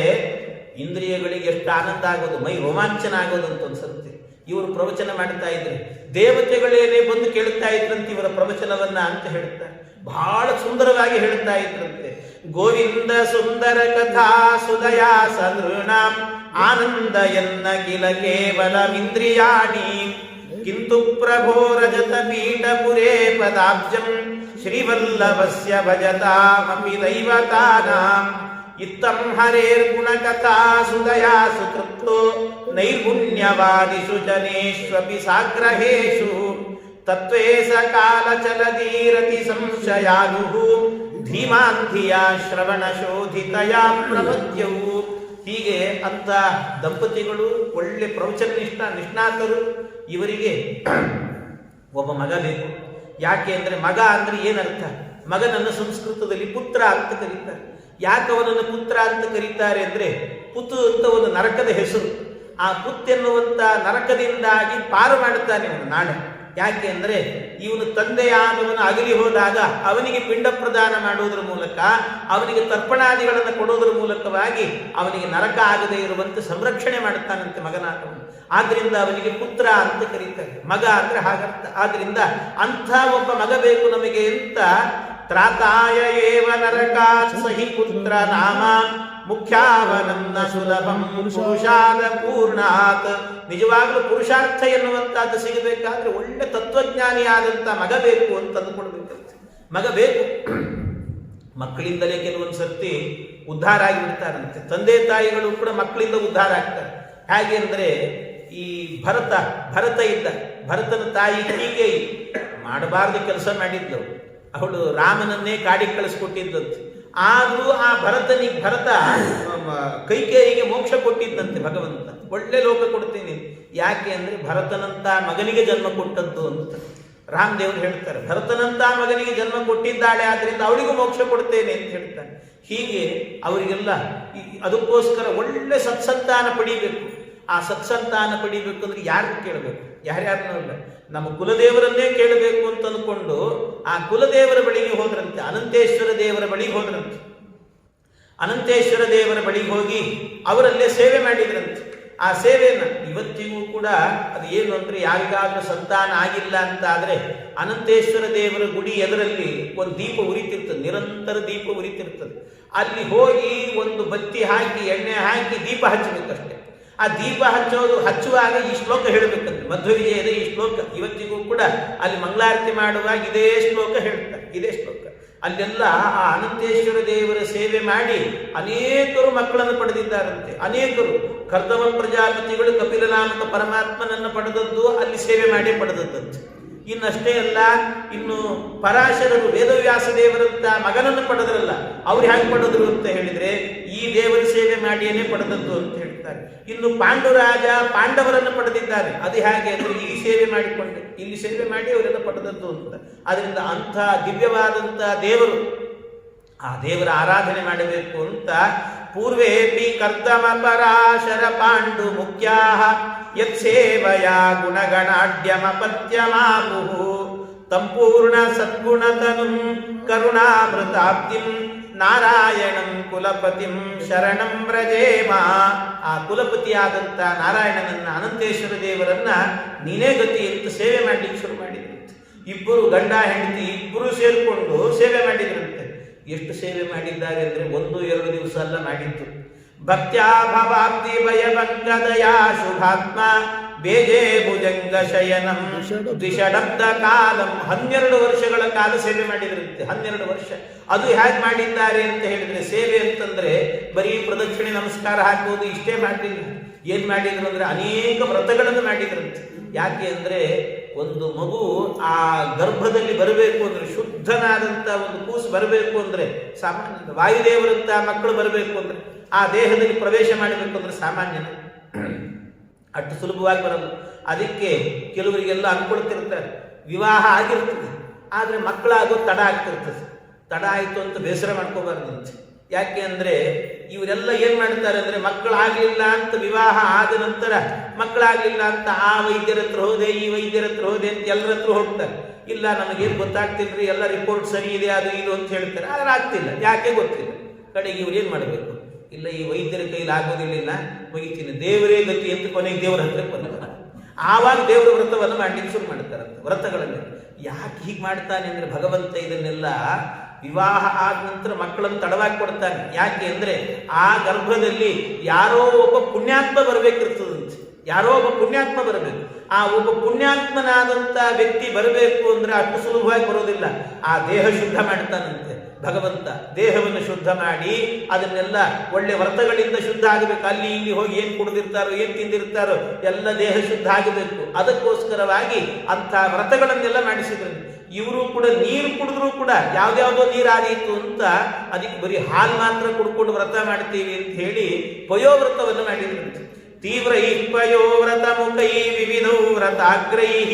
ಇಂದ್ರಿಯಗಳಿಗೆ ಎಷ್ಟು ಆನಂದ ಆಗೋದು, ಮೈ ರೋಮಾಂಚನ ಆಗೋದು ಅಂತ ಅನ್ಸುತ್ತೆ. ಇವರು ಪ್ರವಚನ ಮಾಡ್ತಾ ಇದ್ರು. ದೇವತೆಗಳೇನೇ ಬಂದು ಕೇಳುತ್ತಾ ಇದ್ರಂತೆ ಇವರ ಪ್ರವಚನವನ್ನ ಅಂತ ಹೇಳುತ್ತಾರೆ ಬಹಳ ಸುಂದರವಾಗಿ ಹೇಳ್ತಾ ಇದ್ರಂತೆ. ಗೋವಿಂದ ಸುಂದರ ಕಥಾ ಸುದಯಾ ಸನೃಣಾಂ ಆನಂದ ಎನ್ನ ಕಿಲ ಕೇವಲ ಇಂದ್ರಿಯಾಣಿ. ಕಿಂತು ಪ್ರಭೋ ರಜತ ಪೀಠಪುರೇ ಪದಾಬ್ಜಂ ಶ್ರೀವಲ್ಲಭಸ್ಯ ಭಜತಾಮಪಿ ದೈವತಾನಾಂ. ಇತ್ತಂ ಹರೇರ್ಗುಣಕಥಾ ಸುದಯಾ ಸುತೃಪ್ತೋ ನೈರ್ಗುಣ್ಯವಾದಿಷು ಜನೇಷ್ವಪಿ ಸಾಗ್ರಹೇಷು ತತ್ವೇ ಸ ಕಾಲಚಲದೀರತಿ ಸಂಶಯಾನುಹು. ಧೀಮಾಂಧಿಯ ಶ್ರವಣ ಶೋಧಿತಯ ಪ್ರಪದ್ಯವು ಹೀಗೆ ಅಂತ ದಂಪತಿಗಳು, ಒಳ್ಳೆ ಪ್ರವಚನ ನಿಷ್ಠ ನಿಷ್ಣಾತರು, ಇವರಿಗೆ ಒಬ್ಬ ಮಗ ಬೇಕು. ಯಾಕೆ ಅಂದ್ರೆ ಮಗ ಅಂದ್ರೆ ಏನರ್ಥ? ಮಗನನ್ನು ಸಂಸ್ಕೃತದಲ್ಲಿ ಪುತ್ರ ಅಂತ ಕರೀತಾರೆ. ಯಾಕೆ ಅವನನ್ನು ಪುತ್ರ ಅಂತ ಕರೀತಾರೆ ಅಂದರೆ ಪುತು ಅಂತ ಒಂದು ನರಕದ ಹೆಸರು. ಆ ಪುತ್ ಎನ್ನುವಂಥ ನರಕದಿಂದಾಗಿ ಪಾರು ಮಾಡುತ್ತಾನೆ ಅವನು ನಾಳೆ. ಯಾಕೆ ಅಂದರೆ ಇವನು ತಂದೆಯಾದವನು ಅಗಲಿ ಹೋದಾಗ ಅವನಿಗೆ ಪಿಂಡ ಪ್ರದಾನ ಮಾಡುವುದರ ಮೂಲಕ, ಅವನಿಗೆ ತರ್ಪಣಾದಿಗಳನ್ನು ಕೊಡೋದ್ರ ಮೂಲಕವಾಗಿ ಅವನಿಗೆ ನರಕ ಆಗದೇ ಇರುವಂತೆ ಸಂರಕ್ಷಣೆ ಮಾಡುತ್ತಾನಂತೆ ಮಗನಾದವನು. ಆದ್ದರಿಂದ ಅವನಿಗೆ ಪುತ್ರ ಅಂತ ಕರೀತಾರೆ. ಮಗ ಅಂದ್ರೆ ಹಾಗರ್ಥ. ಆದ್ದರಿಂದ ಅಂಥ ಒಬ್ಬ ಮಗ ಬೇಕು ನಮಗೆ ಅಂತ ತ್ರಾತಾಯ ಏವ ನರಕಾತ್ ಸಹಿ ಪುತ್ರ ನಾಮ ಮುಖ್ಯಾವನನ್ನ ಸುಲಭಂ ಪುರುಷಾದ ಪೂರ್ಣಾತ್ ನಿಜವಾಗ್ಲೂ ಪುರುಷಾರ್ಥ ಎನ್ನುವಂತಹದ್ದು ಸಿಗಬೇಕಾದ್ರೆ ಒಳ್ಳೆ ತತ್ವಜ್ಞಾನಿಯಾದಂಥ ಮಗ ಬೇಕು ಅಂತ ಅಂದ್ಕೊಳ್ಬೇಕು. ಮಗ ಬೇಕು. ಮಕ್ಕಳಿಂದಲೇ ಕೆಲವೊಂದು ಸರ್ತಿ ಉದ್ಧಾರ ಆಗಿಬಿಡ್ತಾರಂತೆ. ತಂದೆ ತಾಯಿಗಳು ಕೂಡ ಮಕ್ಕಳಿಂದ ಉದ್ಧಾರ ಆಗ್ತಾರೆ. ಹೇಗೆ ಅಂದ್ರೆ ಈ ಭರತ ಭರತ ಇದ್ದ, ಭರತನ ತಾಯಿ ಕೀಕೇಯಿ ಮಾಡಬಾರ್ದು ಕೆಲಸ ಮಾಡಿದ್ಲು. ಅವಳು ರಾಮನನ್ನೇ ಕಾಡಿಗೆ ಕಳಿಸ್ಕೊಟ್ಟಿದ್ದಂತೆ. ಆದರೂ ಆ ಭರತನಿಗೆ ಭರತ ಕೈಕೇಯಿಗೆ ಮೋಕ್ಷ ಕೊಟ್ಟಿದ್ದಂತೆ ಭಗವಂತ. ಒಳ್ಳೆ ಲೋಕ ಕೊಡ್ತೀನಿ. ಯಾಕೆ ಅಂದ್ರೆ ಭರತನಂತ ಮಗನಿಗೆ ಜನ್ಮ ಕೊಟ್ಟದ್ದು ಅಂತ. ರಾಮದೇವರು ಹೇಳ್ತಾರೆ, ಭರತನಂತ ಮಗನಿಗೆ ಜನ್ಮ ಕೊಟ್ಟಿದ್ದಾಳೆ, ಆದ್ರಿಂದ ಅವಳಿಗೂ ಮೋಕ್ಷ ಕೊಡ್ತೇನೆ ಅಂತ ಹೇಳ್ತಾರೆ. ಹೀಗೆ ಅವರಿಗೆಲ್ಲ ಅದಕ್ಕೋಸ್ಕರ ಒಳ್ಳೆ ಸತ್ಸಂತಾನ ಪಡಿಬೇಕು. ಆ ಸತ್ಸಂತಾನ ಪಡಿಬೇಕು ಅಂದ್ರೆ ಯಾರು ಕೇಳಬೇಕು? ಯಾರ್ಯಾರನ್ನೂ ಇಲ್ಲ. ನಮ್ಮ ಕುಲದೇವರನ್ನೇ ಕೇಳಬೇಕು ಅಂತ ಅಂದ್ಕೊಂಡು ಆ ಕುಲದೇವರ ಬಳಿಗೆ ಹೋದ್ರಂತೆ, ಅನಂತೇಶ್ವರ ದೇವರ ಬಳಿಗೆ ಹೋದ್ರಂತೆ. ಅನಂತೇಶ್ವರ ದೇವರ ಬಳಿಗೆ ಹೋಗಿ ಅವರಲ್ಲೇ ಸೇವೆ ಮಾಡಿದ್ರಂತೆ. ಆ ಸೇವೆಯನ್ನ ಇವತ್ತಿಗೂ ಕೂಡ ಅದು ಏನು ಅಂದ್ರೆ ಯಾರಿಗಾದ್ರೂ ಸಂತಾನ ಆಗಿಲ್ಲ ಅಂತ ಅನಂತೇಶ್ವರ ದೇವರ ಗುಡಿ ಎದರಲ್ಲಿ ಒಂದು ದೀಪ ಉರಿತಿರ್ತದೆ, ನಿರಂತರ ದೀಪ ಉರಿತಿರ್ತದೆ. ಅಲ್ಲಿ ಹೋಗಿ ಒಂದು ಬತ್ತಿ ಹಾಕಿ, ಎಣ್ಣೆ ಹಾಕಿ ದೀಪ ಹಚ್ಚಬೇಕಷ್ಟೇ. ಆ ದೀಪ ಹಚ್ಚೋದು ಹಚ್ಚುವಾಗ ಈ ಶ್ಲೋಕ ಹೇಳಬೇಕಂತೆ. ಮಧ್ವ ವಿಜಯದ ಈ ಶ್ಲೋಕ. ಇವತ್ತಿಗೂ ಕೂಡ ಅಲ್ಲಿ ಮಂಗಳಾರತಿ ಮಾಡುವಾಗ ಇದೇ ಶ್ಲೋಕ ಹೇಳ್ತಾರೆ. ಇದೇ ಶ್ಲೋಕ. ಅಲ್ಲೆಲ್ಲ ಆ ಅನಂತೇಶ್ವರ ದೇವರ ಸೇವೆ ಮಾಡಿ ಅನೇಕರು ಮಕ್ಕಳನ್ನು ಪಡೆದಿದ್ದಾರಂತೆ. ಅನೇಕರು. ಕರ್ತವ ಪ್ರಜಾಪತಿಗಳು ಕಪಿಲನಾಮಕ ಪರಮಾತ್ಮನನ್ನು ಪಡೆದದ್ದು ಅಲ್ಲಿ ಸೇವೆ ಮಾಡಿ ಪಡೆದದ್ದಂತೆ. ಇನ್ನಷ್ಟೇ ಅಲ್ಲ, ಇನ್ನು ಪರಾಶರರು ವೇದವ್ಯಾಸ ದೇವರಂತ ಮಗನನ್ನು ಪಡೆದ್ರಲ್ಲ, ಅವ್ರು ಹೇಗೆ ಪಡೆದ್ರು ಅಂತ ಹೇಳಿದ್ರೆ, ಈ ದೇವರ ಸೇವೆ ಮಾಡಿಯೇ ಪಡೆದದ್ದು ಅಂತ ಹೇಳ್ತಾರೆ. ಇನ್ನು ಪಾಂಡುರಾಜ ಪಾಂಡವರನ್ನು ಪಡೆದಿದ್ದಾರೆ. ಅದು ಹೇಗೆ ಅಂದ್ರೆ, ಈ ಸೇವೆ ಮಾಡಿಕೊಂಡೆ. ಇಲ್ಲಿ ಸೇವೆ ಮಾಡಿ ಅವರೆಲ್ಲ ಪಡೆದದ್ದು ಅಂತ. ಅದರಿಂದ ಅಂಥ ದಿವ್ಯವಾದಂಥ ದೇವರು ಆ ದೇವರ ಆರಾಧನೆ ಮಾಡಬೇಕು ಅಂತ ಪೂರ್ವೇಪಿ ಕರ್ತಮ ಪರಾಶರ ಪಾಂಡು ಮುಖ್ಯಾ ಯತ್ ಸೇವಯ ಸಂಪೂರ್ಣ ಸದ್ಗುಣತನುಂ ಕರುಣಾಮೃತಾಬ್ಧಿಂ ನಾರಾಯಣಂ ಕುಲಪತಿಂ ಶರಣಂ ವ್ರಜೇಮ. ಆ ಕುಲಪತಿಯಾದಂಥ ನಾರಾಯಣನನ್ನ ಅನಂತೇಶ್ವರ ದೇವರನ್ನ ನೀನೇ ಗತಿ ಅಂತ ಸೇವೆ ಮಾಡಲಿಕ್ಕೆ ಶುರು ಮಾಡಿದ್ರಂತೆ ಇಬ್ಬರು ಗಂಡ ಹೆಂಡತಿ ಇಬ್ಬರು ಸೇರಿಕೊಂಡು ಸೇವೆ ಮಾಡಿದ್ರಂತೆ. ಎಷ್ಟು ಸೇವೆ ಮಾಡಿದ್ದಾರೆ ಅಂದರೆ ಒಂದು, ಎರಡು ದಿವಸ ಅಲ್ಲ ಮಾಡಿದ್ದು. ಭಕ್ತ್ಯಾ ಭವಾಬ್ಧಿ ಭಯಭಂಗದಯಾ ಶುಭಾತ್ಮ ಬೇಜೆ ಭುಜಂಗ ಶಯನಂ ದ್ವಿಷಡಬ್ದ ಕಾಲಂ. ಹನ್ನೆರಡು ವರ್ಷಗಳ ಕಾಲ ಸೇವೆ ಮಾಡಿದ್ರಂತೆ. ಹನ್ನೆರಡು ವರ್ಷ. ಅದು ಹೇಗೆ ಮಾಡಿದ್ದಾರೆ ಅಂತ ಹೇಳಿದ್ರೆ ಸೇವೆ ಅಂತಂದ್ರೆ ಬರೀ ಪ್ರದಕ್ಷಿಣೆ ನಮಸ್ಕಾರ ಹಾಕುವುದು ಇಷ್ಟೇ ಮಾಡಿದ್ರು ಏನ್ ಮಾಡಿದ್ರು ಅಂದ್ರೆ ಅನೇಕ ವ್ರತಗಳನ್ನು ಮಾಡಿದ್ರಂತೆ. ಯಾಕೆ ಅಂದ್ರೆ ಒಂದು ಮಗು ಆ ಗರ್ಭದಲ್ಲಿ ಬರಬೇಕು ಅಂದರೆ ಶುದ್ಧನಾದಂಥ ಒಂದು ಕೂಸು ಬರಬೇಕು ಅಂದರೆ ಸಾಮಾನ್ಯ ವಾಯುದೇವರಂತ ಮಕ್ಕಳು ಬರಬೇಕು ಅಂದರೆ ಆ ದೇಹದಲ್ಲಿ ಪ್ರವೇಶ ಮಾಡಬೇಕು ಅಂದರೆ ಸಾಮಾನ್ಯನ. ಅಷ್ಟು ಸುಲಭವಾಗಿ ಬರಲ್ಲ. ಅದಕ್ಕೆ ಕೆಲವರಿಗೆಲ್ಲ ಅನ್ಕೊಳ್ತಿರ್ತಾರೆ. ವಿವಾಹ ಆಗಿರ್ತದೆ. ಆದರೆ ಮಕ್ಕಳಾಗೋ ತಡ ಆಗ್ತಿರ್ತದೆ. ತಡ ಆಯಿತು ಅಂತ ಬೇಸರ ಮಾಡ್ಕೋಬಾರ್ದಂತೆ ಯಾಕೆ ಅಂದ್ರೆ ಇವರೆಲ್ಲ ಏನ್ ಮಾಡ್ತಾರೆ ಅಂದ್ರೆ ಮಕ್ಕಳಾಗ್ಲಿಲ್ಲ ಅಂತ ವಿವಾಹ ಆದ ನಂತರ ಮಕ್ಕಳಾಗ್ಲಿಲ್ಲ ಅಂತ ಆ ವೈದ್ಯರ ಹತ್ರ ಹೋದೆ, ಈ ವೈದ್ಯರ ಹತ್ರ ಹೋದೆ ಅಂತ ಎಲ್ಲರ ಹತ್ರ ಹೋಗ್ತಾರೆ. ಇಲ್ಲ ನಮಗೇನು ಗೊತ್ತಾಗ್ತಿಲ್ರಿ, ಎಲ್ಲ ರಿಪೋರ್ಟ್ ಸರಿ ಇದೆ, ಅದು ಇದು ಅಂತ ಹೇಳ್ತಾರೆ. ಆದ್ರೆ ಆಗ್ತಿಲ್ಲ. ಯಾಕೆ ಗೊತ್ತಿಲ್ಲ? ಕಡೆಗೆ ಇವ್ರು ಏನ್ ಮಾಡಬೇಕು? ಇಲ್ಲ, ಈ ವೈದ್ಯರ ಕೈಲಿ ಆಗೋದಿಲ್ಲ ಮುಗಿತೀನಿ. ದೇವರೇ ಗತಿ ಅಂತ ಕೊನೆಗೆ ದೇವರ ಹತ್ರ ಬಂದ ಆವಾಗ ದೇವರ ವ್ರತವನ್ನು ಮಾಡಲಿಕ್ಕೆ ಶುರು ಮಾಡ್ತಾರಂತೆ, ವ್ರತಗಳಲ್ಲಿ. ಯಾಕೆ ಹೀಗೆ ಮಾಡ್ತಾನೆ ಅಂದ್ರೆ ಭಗವಂತ ಇದನ್ನೆಲ್ಲ ವಿವಾಹ ಆದ ನಂತರ ಮಕ್ಕಳನ್ನು ತಡವಾಗಿ ಕೊಡ್ತಾನೆ. ಯಾಕೆ ಅಂದರೆ ಆ ಗರ್ಭದಲ್ಲಿ ಯಾರೋ ಒಬ್ಬ ಪುಣ್ಯಾತ್ಮ ಬರಬೇಕಿರ್ತದಂತೆ. ಯಾರೋ ಒಬ್ಬ ಪುಣ್ಯಾತ್ಮ ಬರಬೇಕು. ಆ ಒಬ್ಬ ಪುಣ್ಯಾತ್ಮನಾದಂಥ ವ್ಯಕ್ತಿ ಬರಬೇಕು ಅಂದ್ರೆ ಅಷ್ಟು ಸುಲಭವಾಗಿ ಬರೋದಿಲ್ಲ. ಆ ದೇಹ ಶುದ್ಧ ಮಾಡ್ತಾನಂತೆ ಭಗವಂತ. ದೇಹವನ್ನು ಶುದ್ಧ ಮಾಡಿ ಅದನ್ನೆಲ್ಲ ಒಳ್ಳೆ ವ್ರತಗಳಿಂದ ಶುದ್ಧ ಆಗಬೇಕು. ಅಲ್ಲಿ ಇಲ್ಲಿ ಹೋಗಿ ಏನು ಕುಡಿದಿರ್ತಾರೋ, ಏನು ತಿಂದಿರ್ತಾರೋ, ಎಲ್ಲ ದೇಹ ಶುದ್ಧ ಆಗಬೇಕು. ಅದಕ್ಕೋಸ್ಕರವಾಗಿ ಅಂತ ವ್ರತಗಳನ್ನೆಲ್ಲ ಮಾಡಿಸಿದ್ರು ಇವರು ಕೂಡ ನೀರು ಕುಡಿದ್ರು ಕೂಡ ಯಾವ್ದಾವುದೋ ನೀರು ಆದೀತು ಅಂತ ಅದಕ್ಕೆ ಬರೀ ಹಾಲು ಮಾತ್ರ ಕುಡ್ಕೊಂಡು ವ್ರತ ಮಾಡ್ತೀವಿ ಅಂತ ಹೇಳಿ ಪಯೋವ್ರತವನ್ನು ಮಾಡಿದ್ರು. ತೀವ್ರ ಪಯೋವ್ರತ ಮುಖೈ ವಿವಿಧೌ ವ್ರತಾಗ್ರೈ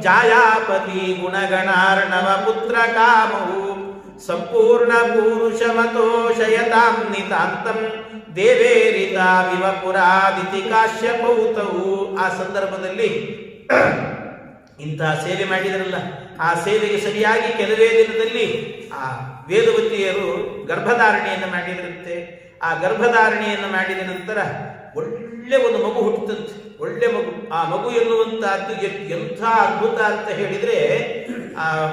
ಜಾಯಾಪತಿ ಗುಣಗಣಾರ್ಣವ ಪುತ್ರ ಕಾಮವು. ಸಂಪೂರ್ಣ ಪೂರುಷಮತೋಷಯತಾಂ ನಿತಾಂತಂ. ದೇವೇರಿತಾವಿವ ಪುರಾದಿತಿ ಕಾಶ್ಯಪೌತವು. ಆ ಸಂದರ್ಭದಲ್ಲಿ ಇಂತಹ ಸೇವೆ ಮಾಡಿದ್ರಲ್ಲ. ಆ ಸೇವೆಗೆ ಸರಿಯಾಗಿ ಕೆಲವೇ ದಿನದಲ್ಲಿ ಆ ವೇದವತಿಯರು ಗರ್ಭಧಾರಣೆಯನ್ನು ಮಾಡಿದ್ರಂತೆ ಆ ಗರ್ಭಧಾರಣೆಯನ್ನು ಮಾಡಿದ ನಂತರ ಒಳ್ಳೆ ಒಂದು ಮಗು ಹುಟ್ಟುತ್ತಂತೆ. ಒಳ್ಳೆ ಮಗು. ಆ ಮಗು ಎನ್ನುವಂತಹದ್ದು ಎಂಥ ಅದ್ಭುತ ಅಂತ ಹೇಳಿದ್ರೆ, ಆ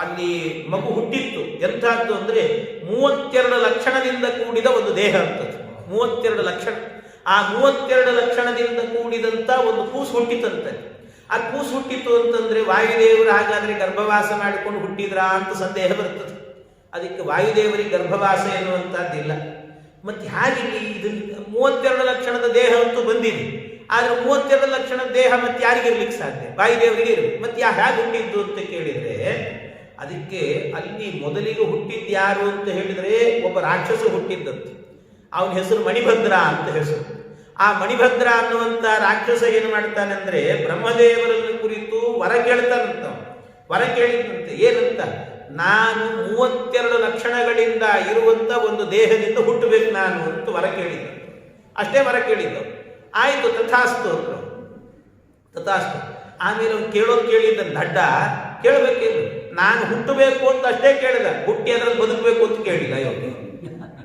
ಅಲ್ಲಿ ಮಗು ಹುಟ್ಟಿತ್ತು. ಎಂಥದ್ದು ಅಂದರೆ ಮೂವತ್ತೆರಡು ಲಕ್ಷಣದಿಂದ ಕೂಡಿದ ಒಂದು ದೇಹ ಅಂತದ್ದು. ಮೂವತ್ತೆರಡು ಲಕ್ಷಣ. ಆ ಮೂವತ್ತೆರಡು ಲಕ್ಷಣದಿಂದ ಕೂಡಿದಂತ ಒಂದು ಕೂಸು ಹುಟ್ಟಿತಂತೆ. ಆ ಕೂಸು ಹುಟ್ಟಿತ್ತು ಅಂತಂದ್ರೆ ವಾಯುದೇವರು ಹಾಗಾದ್ರೆ ಗರ್ಭವಾಸ ಮಾಡಿಕೊಂಡು ಹುಟ್ಟಿದ್ರಾ ಅಂತ ಸಂದೇಹ ಬರ್ತದೆ. ಅದಕ್ಕೆ ವಾಯುದೇವರಿಗೆ ಗರ್ಭವಾಸ ಎನ್ನುವಂತಹದ್ದಿಲ್ಲ. ಮತ್ತೆ ಹಾಗೆ ಇದು ಮೂವತ್ತೆರಡು ಲಕ್ಷಣದ ದೇಹ ಅಂತೂ ಬಂದಿದೆ. ಆದ್ರೆ ಮೂವತ್ತೆರಡು ಲಕ್ಷಣದ ದೇಹ ಮತ್ತೆ ಯಾರಿಗಿರ್ಲಿಕ್ಕೆ ಸಾಧ್ಯ? ವಾಯುದೇವರಿಗೆ ಇರು ಮತ್ತೆ ಯಾ ಹೇಗೆ ಹುಟ್ಟಿದ್ದು ಅಂತ ಕೇಳಿದ್ರೆ, ಅದಕ್ಕೆ ಅಲ್ಲಿ ಮೊದಲಿಗೆ ಹುಟ್ಟಿದ್ದು ಯಾರು ಅಂತ ಹೇಳಿದ್ರೆ ಒಬ್ಬ ರಾಕ್ಷಸ ಹುಟ್ಟಿದ್ದಂತೆ ಅವನ ಹೆಸರು ಮಣಿಭದ್ರ ಅಂತ ಹೆಸರು. ಆ ಮಣಿಭದ್ರ ಅನ್ನುವಂತ ರಾಕ್ಷಸ ಏನು ಮಾಡ್ತಾನೆ ಅಂದ್ರೆ ಬ್ರಹ್ಮದೇವರನ್ನು ಕುರಿತು ವರ ಕೇಳ್ತಾನಂತ. ವರ ಕೇಳಿದಂತೆ ಏನಂತ? ನಾನು ಮೂವತ್ತೆರಡು ಲಕ್ಷಣಗಳಿಂದ ಇರುವಂತ ಒಂದು ದೇಹದಿಂದ ಹುಟ್ಟಬೇಕು ನಾನು ಅಂತ ವರ ಕೇಳಿದ್ದ ಅಷ್ಟೇ ವರ ಕೇಳಿದ್ದು. ಆಯಿತು, ತಥಾಸ್ತು ಅಂತ ತಥಾಸ್ತು. ಆಮೇಲೆ ಅವ್ನು ಕೇಳೋದು ಕೇಳಿದ್ದ, ದಡ್ಡ ಕೇಳಬೇಕಿಲ್ಲ ನಾನು ಹುಟ್ಟಬೇಕು ಅಂತ ಅಷ್ಟೇ ಕೇಳಿದ. ಹುಟ್ಟಿ ಅದ್ರಲ್ಲಿ ಬದುಕಬೇಕು ಅಂತ ಕೇಳಿಲ್ಲ ಇವನು.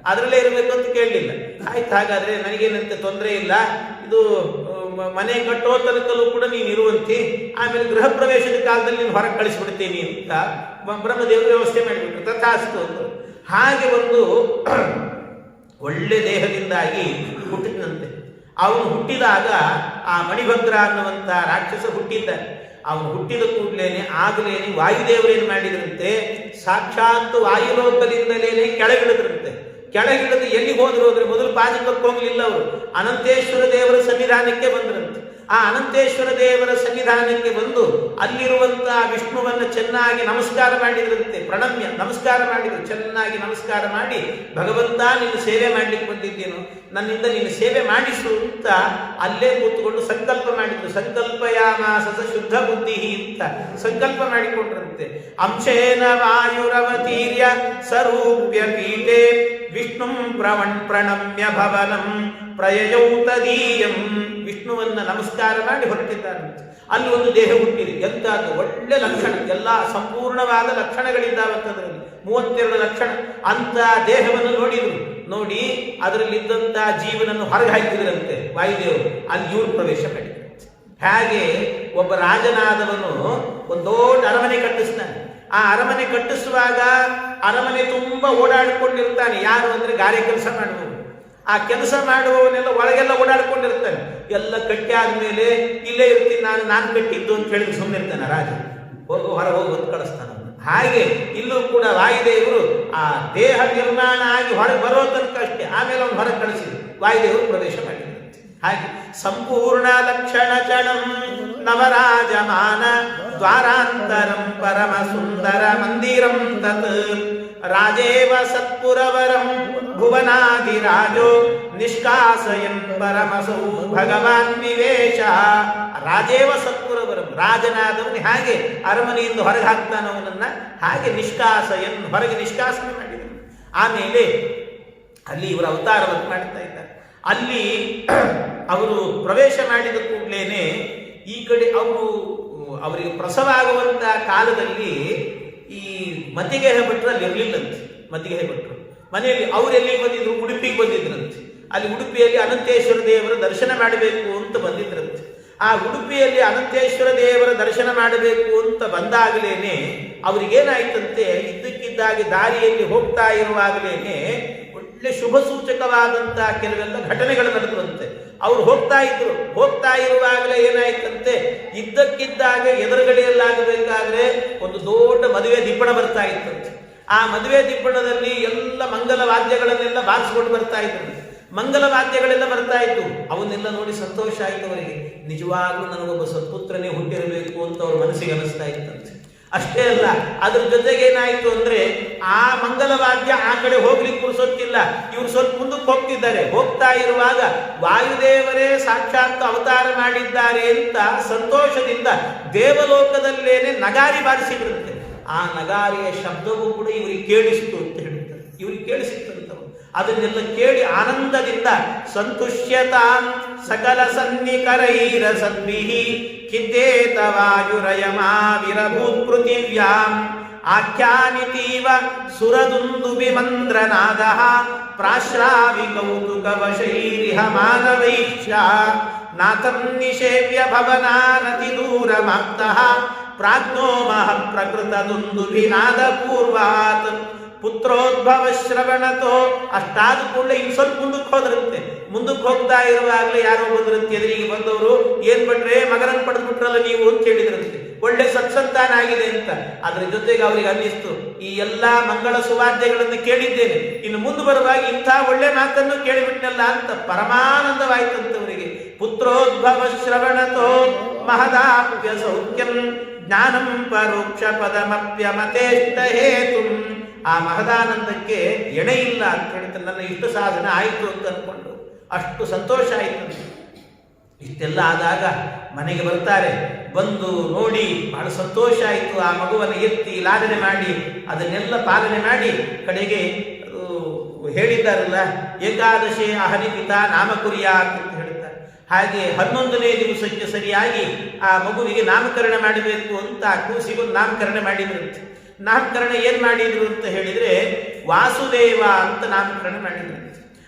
ಅದರಲ್ಲೇ ಇರಬೇಕು ಅಂತ ಕೇಳಲಿಲ್ಲ. ಆಯ್ತು, ಹಾಗಾದ್ರೆ ನನಗೇನಂತ ತೊಂದರೆ ಇಲ್ಲ. ಇದು ಮನೆ ಕಟ್ಟೋ ತನಕಲ್ಲೂ ಕೂಡ ನೀನು ಇರುವಂತಿ. ಆಮೇಲೆ ಗೃಹ ಪ್ರವೇಶದ ಕಾಲದಲ್ಲಿ ನೀನು ಹೊರಗೆ ಕಳಿಸ್ಬಿಡ್ತೀನಿ ಅಂತ ಬ್ರಹ್ಮದೇವರು ವ್ಯವಸ್ಥೆ ಮಾಡಿಬಿಟ್ರು. ತಥಾಸ್ತು ಅಂತ ಹಾಗೆ ಒಂದು ಒಳ್ಳೆ ದೇಹದಿಂದಾಗಿ ಹುಟ್ಟಿದಂತೆ ಅವನು ಹುಟ್ಟಿದಾಗ ಆ ಮಣಿಭದ್ರ ಅನ್ನುವಂಥ ರಾಕ್ಷಸ ಹುಟ್ಟಿದ್ದಾನೆ ಅವನು ಹುಟ್ಟಿದ ಕೂಡಲೇನೆ ಆಗಲೇನೆ ವಾಯುದೇವರೇನು ಮಾಡಿದ್ರಂತೆ? ಸಾಕ್ಷಾತ್ ವಾಯುಲೋಕದಿಂದಲೇನೆ ಕೆಳಗಿಳಿದ್ರಂತೆ. ಕೆಳಗಿಳಿದು ಎಲ್ಲಿ ಹೋದ್ರು ಅಂದ್ರೆ ಮೊದಲು ಪಾಜಕಕ್ಕೆ ಹೋಗಲಿಲ್ಲ ಅವರು. ಅನಂತೇಶ್ವರ ದೇವರ ಸನ್ನಿಧಾನಕ್ಕೆ ಬಂದ್ರಂತೆ. ಆ ಅನಂತೇಶ್ವರ ದೇವರ ಸನ್ನಿಧಾನಕ್ಕೆ ಬಂದು ಅಲ್ಲಿರುವಂತಹ ವಿಷ್ಣುವನ್ನು ಚೆನ್ನಾಗಿ ನಮಸ್ಕಾರ ಮಾಡಿದ್ರಂತೆ. ಪ್ರಣಮ್ಯ, ನಮಸ್ಕಾರ ಮಾಡಿದ್ರು. ಚೆನ್ನಾಗಿ ನಮಸ್ಕಾರ ಮಾಡಿ, ಭಗವಂತ ನಿನ್ನ ಸೇವೆ ಮಾಡಲಿಕ್ಕೆ ಬಂದಿದ್ದೇನು? ನನ್ನಿಂದ ನೀನು ಸೇವೆ ಮಾಡಿಸು ಅಂತ ಅಲ್ಲೇ ಕೂತ್ಕೊಂಡು ಸಂಕಲ್ಪ ಮಾಡಿದ್ರು. ಸತ ಶುದ್ಧ ಬುದ್ಧಿ ಅಂತ ಸಂಕಲ್ಪ ಮಾಡಿಕೊಂಡ್ರಂತೆ. ಅಂಶೇನ ವಾಯುರವತೀರ್ಯ ಸ್ವರೂಪ್ಯ ಪೀಠೆ ವಿಷ್ಣು ಪ್ರವಣ್ ಪ್ರಣಮ್ಯ ಭವನಂ ಪ್ರಯಯೌ ತದೀಯಂ ವಿಷ್ಣುವನ್ನ ನಮಸ್ಕಾರ ಮಾಡಿ ಹೊರಟಿದ್ದಾರೆ ಅಲ್ಲಿ ಒಂದು ದೇಹ ಹುಟ್ಟಿದೆ. ಎಂತಾದ ಒಳ್ಳೆ ಲಕ್ಷಣ, ಎಲ್ಲ ಸಂಪೂರ್ಣವಾದ ಲಕ್ಷಣಗಳಿದ್ದಾವಂತದ್ರಲ್ಲಿ ಮೂವತ್ತೆರಡು ಲಕ್ಷಣ. ಅಂತ ದೇಹವನ್ನು ನೋಡಿದ್ರು. ನೋಡಿ ಅದರಲ್ಲಿದ್ದಂತಹ ಜೀವನನ್ನು ಹೊರಗೆ ಹಾಕಿದ್ರಂತೆ ವಾಯುದೇವರು. ಅಲ್ಲಿ ಇವರು ಪ್ರವೇಶ ಮಾಡಿದ್ರು. ಹಾಗೆ ಒಬ್ಬ ರಾಜನಾದವನು ಒಂದು ದೊಡ್ಡ ಅರಮನೆ ಕಟ್ಟಿಸ್ತಾನೆ. ಆ ಅರಮನೆ ಕಟ್ಟಿಸುವಾಗ ಅರಮನೆ ತುಂಬ ಓಡಾಡಿಕೊಂಡಿರ್ತಾನೆ. ಯಾರು ಅಂದ್ರೆ ಗಾರೆ ಕೆಲಸ ಮಾಡುವವನು ಆ ಕೆಲಸ ಮಾಡುವವನೆಲ್ಲ ಒಳಗೆಲ್ಲ ಓಡಾಡ್ಕೊಂಡಿರ್ತಾನೆ. ಎಲ್ಲ ಕಟ್ಟಿ ಆದ್ಮೇಲೆ ಇಲ್ಲೇ ಇರ್ತೀನಿ ನಾನು ನಾನು ಕಟ್ಟಿದ್ದು ಅಂತ ಹೇಳಿ ಸುಮ್ಮನೆ ಇರ್ತಾನೆ ರಾಜ. ಹೋಗು ಹೊರ ಹೋಗು ಅಂತ ಕಳಿಸ್ತಾನ ಹಾಗೆ ಇಲ್ಲೂ ಕೂಡ ವಾಯುದೇವರು ಆ ದೇಹ ನಿರ್ಮಾಣ ಆಗಿ ಹೊರಗೆ ಬರೋ ತನಕ ಅಷ್ಟೇ. ಆಮೇಲೆ ಅವನು ಹೊರಗೆ ಕಳಿಸಿದ್ರು ವಾಯುದೇವರು ಪ್ರವೇಶ ಮಾಡಿದ್ರು. ಹಾಗೆ ಸಂಪೂರ್ಣ ಲಕ್ಷಣ ಚಣಂ ನವರಾಜಮಾನ ದ್ವಾರಾಂತರಂ ಪರಮ ಸುಂದರ ಮಂದಿರಂ ತತ್. ರಾಜೇವ ಸತ್ಪುರವರಂ ಭುವನಾದಿರಾಜೋ ನಿಷ್ಕಾಸಯನ್ ಪರಮಸೌ ಭಗವಾನ್ ವಿವೇಶ. ರಾಜೇವ ಸತ್ಪುರವರಂ, ರಾಜನಾದವನು ಹಾಗೆ ಅರಮನೆಯಿಂದ ಹೊರಗೆ ಹಾಕ್ತಾನವನನ್ನ ಹಾಗೆ ನಿಷ್ಕಾಸಯನ್ ಹೊರಗೆ ನಿಷ್ಕಾಸನ ಮಾಡಿದನು. ಆಮೇಲೆ ಅಲ್ಲಿ ಇವರ ಅವತಾರವನ್ನು ಮಾಡ್ತಾ ಇದ್ದಾರೆ. ಅಲ್ಲಿ ಅವರು ಪ್ರವೇಶ ಮಾಡಿದ ಕೂಡಲೇ ಈ ಕಡೆ ಅವರು, ಅವರಿಗೆ ಪ್ರಸವ ಆಗುವಂತ ಕಾಲದಲ್ಲಿ ಈ ಮತಿಗೆಹ ಭಟ್ರು ಅಲ್ಲಿ ಇರಲಿಲ್ಲಂತೆ. ಮತಿಗೆಹ ಭಟ್ರು. ಮನೆಯಲ್ಲಿ ಅವರೆಲ್ಲಿ ಬಂದಿದ್ರು? ಉಡುಪಿಗೆ ಬಂದಿದ್ರಂತೆ. ಅಲ್ಲಿ ಉಡುಪಿಯಲ್ಲಿ ಅನಂತೇಶ್ವರ ದೇವರ ದರ್ಶನ ಮಾಡಬೇಕು ಅಂತ ಬಂದಿದ್ರಂತೆ. ಆ ಉಡುಪಿಯಲ್ಲಿ ಅನಂತೇಶ್ವರ ದೇವರ ದರ್ಶನ ಮಾಡಬೇಕು ಅಂತ ಬಂದಾಗಲೇನೆ ಅವ್ರಿಗೇನಾಯ್ತಂತೆ? ಇದ್ದಕ್ಕಿದ್ದಾಗಿ ದಾರಿಯಲ್ಲಿ ಹೋಗ್ತಾ ಇರುವಾಗಲೇನೆ ಒಳ್ಳೆ ಶುಭ ಸೂಚಕವಾದಂತಹ ಕೆಲವೆಲ್ಲ ಘಟನೆಗಳು ನಡೆದುವಂತೆ. ಅವ್ರು ಹೋಗ್ತಾ ಇದ್ರು. ಹೋಗ್ತಾ ಇರುವಾಗಲೇ ಏನಾಯ್ತಂತೆ? ಇದ್ದಕ್ಕಿದ್ದಾಗ ಎದುರುಗಡೆಯಲ್ಲಾಗಬೇಕಾದ್ರೆ ಒಂದು ದೊಡ್ಡ ಮದುವೆ ದಿಬ್ಬಣ ಬರ್ತಾ ಇತ್ತಂತೆ. ಆ ಮದುವೆ ದಿಪ್ಪಣದಲ್ಲಿ ಎಲ್ಲ ಮಂಗಲ ವಾದ್ಯಗಳನ್ನೆಲ್ಲ ಬಾರಿಸ್ಕೊಂಡು ಬರ್ತಾ ಇತ್ತು ಮಂಗಲ ವಾದ್ಯಗಳೆಲ್ಲ ಬರ್ತಾ ಇತ್ತು. ಅವನ್ನೆಲ್ಲ ನೋಡಿ ಸಂತೋಷ ಆಯಿತು ಅವರಿಗೆ. ನಿಜವಾಗ್ಲೂ ನನಗೊಬ್ಬ ಸತ್ಪುತ್ರನೇ ಹುಟ್ಟಿರಬೇಕು ಅಂತ ಅವ್ರ ಮನಸ್ಸಿಗೆ ಅನಿಸ್ತಾ ಇತ್ತಂತೆ. ಅಷ್ಟೇ ಅಲ್ಲ, ಅದ್ರ ಜೊತೆಗೆ ಏನಾಯ್ತು ಅಂದ್ರೆ ಆ ಮಂಗಲವಾದ್ಯ ಆ ಕಡೆ ಹೋಗ್ಲಿಕ್ಕೆ ಪುರುಸೊತ್ತಿಲ್ಲ ಇವರು ಸ್ವಲ್ಪ ಮುಂದಕ್ಕೆ ಹೋಗ್ತಿದ್ದಾರೆ. ಹೋಗ್ತಾ ಇರುವಾಗ ವಾಯುದೇವರೇ ಸಾಕ್ಷಾತ್ ಅವತಾರ ಮಾಡಿದ್ದಾರೆ ಅಂತ ಸಂತೋಷದಿಂದ ದೇವಲೋಕದಲ್ಲೇನೆ ನಗಾರಿ ಬಾರಿಸಿದ್ರಂತೆ ಆ ನಗಾರಿಯ ಶಬ್ದವೂ ಕೂಡ ಇವರಿಗೆ ಕೇಳಿಸಿತು ಅಂತ ಹೇಳ್ತಾರೆ ಇವರಿಗೆ ಕೇಳಿಸಿತ್ತಂತವು ಅದನ್ನೆಲ್ಲ ಕೇಳಿ ಆನಂದದಿಂದ ಸಂತುಷ್ಯತಾನ್ ಸಕಲ ಸನ್ನಿಕರೈರ ಸದ್ಭಿಹಿ ಕಿದ್ದೇತವಾಯುರಯಮಾವಿರಭೂತ್ ಪೃಥಿವ್ಯಾಂ ಆಖ್ಯಾನಿತೀವ ಸುರದುಂದುಬಿ ಮಂದ್ರನಾದ ಪ್ರಾಶ್ರಾವಿ ಕೌತುಕ ವಶೈರಿಹ ಮಾನವೈಶ್ಯ ನಾಥಂ ನಿಷೇವ್ಯ ಭವನಾನತಿ ದೂರಮಾಪ್ತಃ ಪ್ರಾಜ್ಞೋ ಮಹ ಪ್ರಕೃತ ದುಂದುಭಿನಾದ ಪೂರ್ವಾತ್ ಪುತ್ರೋದ್ಭವ ಶ್ರವಣತೋ. ಅಷ್ಟಾದ ಕೂಡಲೇ ಇನ್ನು ಸ್ವಲ್ಪ ಮುಂದಕ್ಕೆ ಹೋದ್ರಂತೆ. ಮುಂದಕ್ಕೆ ಹೋಗ್ತಾ ಇರುವಾಗಲೇ ಯಾರೋ ಬಂದ್ರಂತೆ ಎದುರಿಗೆ ಬಂದವರು. ಏನ್ ಬಿಟ್ರೆ ಮಗನನ್ನು ಪಡೆದ್ಬಿಟ್ರಲ್ಲ ನೀವು ಅಂತ ಹೇಳಿದ್ರಂತೆ. ಒಳ್ಳೆ ಸತ್ಸಂತಾನ ಆಗಿದೆ ಅಂತ. ಅದರ ಜೊತೆಗೆ ಅವರಿಗೆ ಅನ್ನಿಸ್ತು, ಈ ಎಲ್ಲಾ ಮಂಗಳ ಸುವಾದ್ಯಗಳನ್ನು ಕೇಳಿದ್ದೇನೆ. ಇನ್ನು ಮುಂದೆ ಬರುವಾಗ ಇಂಥ ಒಳ್ಳೆ ಮಾತನ್ನು ಕೇಳಿಬಿಟ್ನಲ್ಲ ಅಂತ ಪರಮಾನಂದವಾಯ್ತಂತೆ ಅವರಿಗೆ. ಪುತ್ರೋದ್ಭವ ಶ್ರವಣತೋ ಮಹದಾಪ್ಯ ಸೌಖ್ಯಂ. ಜ್ಞಾನಂ ಪರೋಕ್ಷ ಪದಮಪ್ಯಮತೇಷ್ಟ ಹೇತು ಆ ಮಹದಾನಂದಕ್ಕೆ ಎಣೆ ಇಲ್ಲ ಅಂತ ಹೇಳಿದ್ರೆ ನನ್ನ ಇಷ್ಟು ಸಾಧನೆ ಆಯಿತು ಅಂತ ಅಂದ್ಕೊಂಡು ಅಷ್ಟು ಸಂತೋಷ ಆಯಿತು ಇಷ್ಟೆಲ್ಲ ಆದಾಗ ಮನೆಗೆ ಬರ್ತಾರೆ, ಬಂದು ನೋಡಿ ಬಹಳ ಸಂತೋಷ ಆಯಿತು, ಆ ಮಗುವನ್ನು ಎತ್ತಿ ಲಾಲನೆ ಮಾಡಿ, ಅದನ್ನೆಲ್ಲ ಪಾಲನೆ ಮಾಡಿ ಕಡೆಗೆ ಹೇಳಿದ್ದಾರಲ್ಲ, ಏಕಾದಶಿ ಅಹನಿಪಿತ ನಾಮಕುರಿಯ ಅಂತ ಹೇಳ್ತಾರೆ ಹಾಗೆ ಹನ್ನೊಂದನೇ ದಿವಸಕ್ಕೆ ಸರಿಯಾಗಿ ಆ ಮಗುವಿಗೆ ನಾಮಕರಣ ಮಾಡಬೇಕು ಅಂತ ಕೂಸಿಗೊಂದು ನಾಮಕರಣ ಮಾಡಿದ್ರಂತೆ. ನಾಮಕರಣ ಏನ್ ಮಾಡಿದ್ರು ಅಂತ ಹೇಳಿದ್ರೆ, ವಾಸುದೇವ ಅಂತ ನಾಮಕರಣ ಮಾಡಿದ್ರು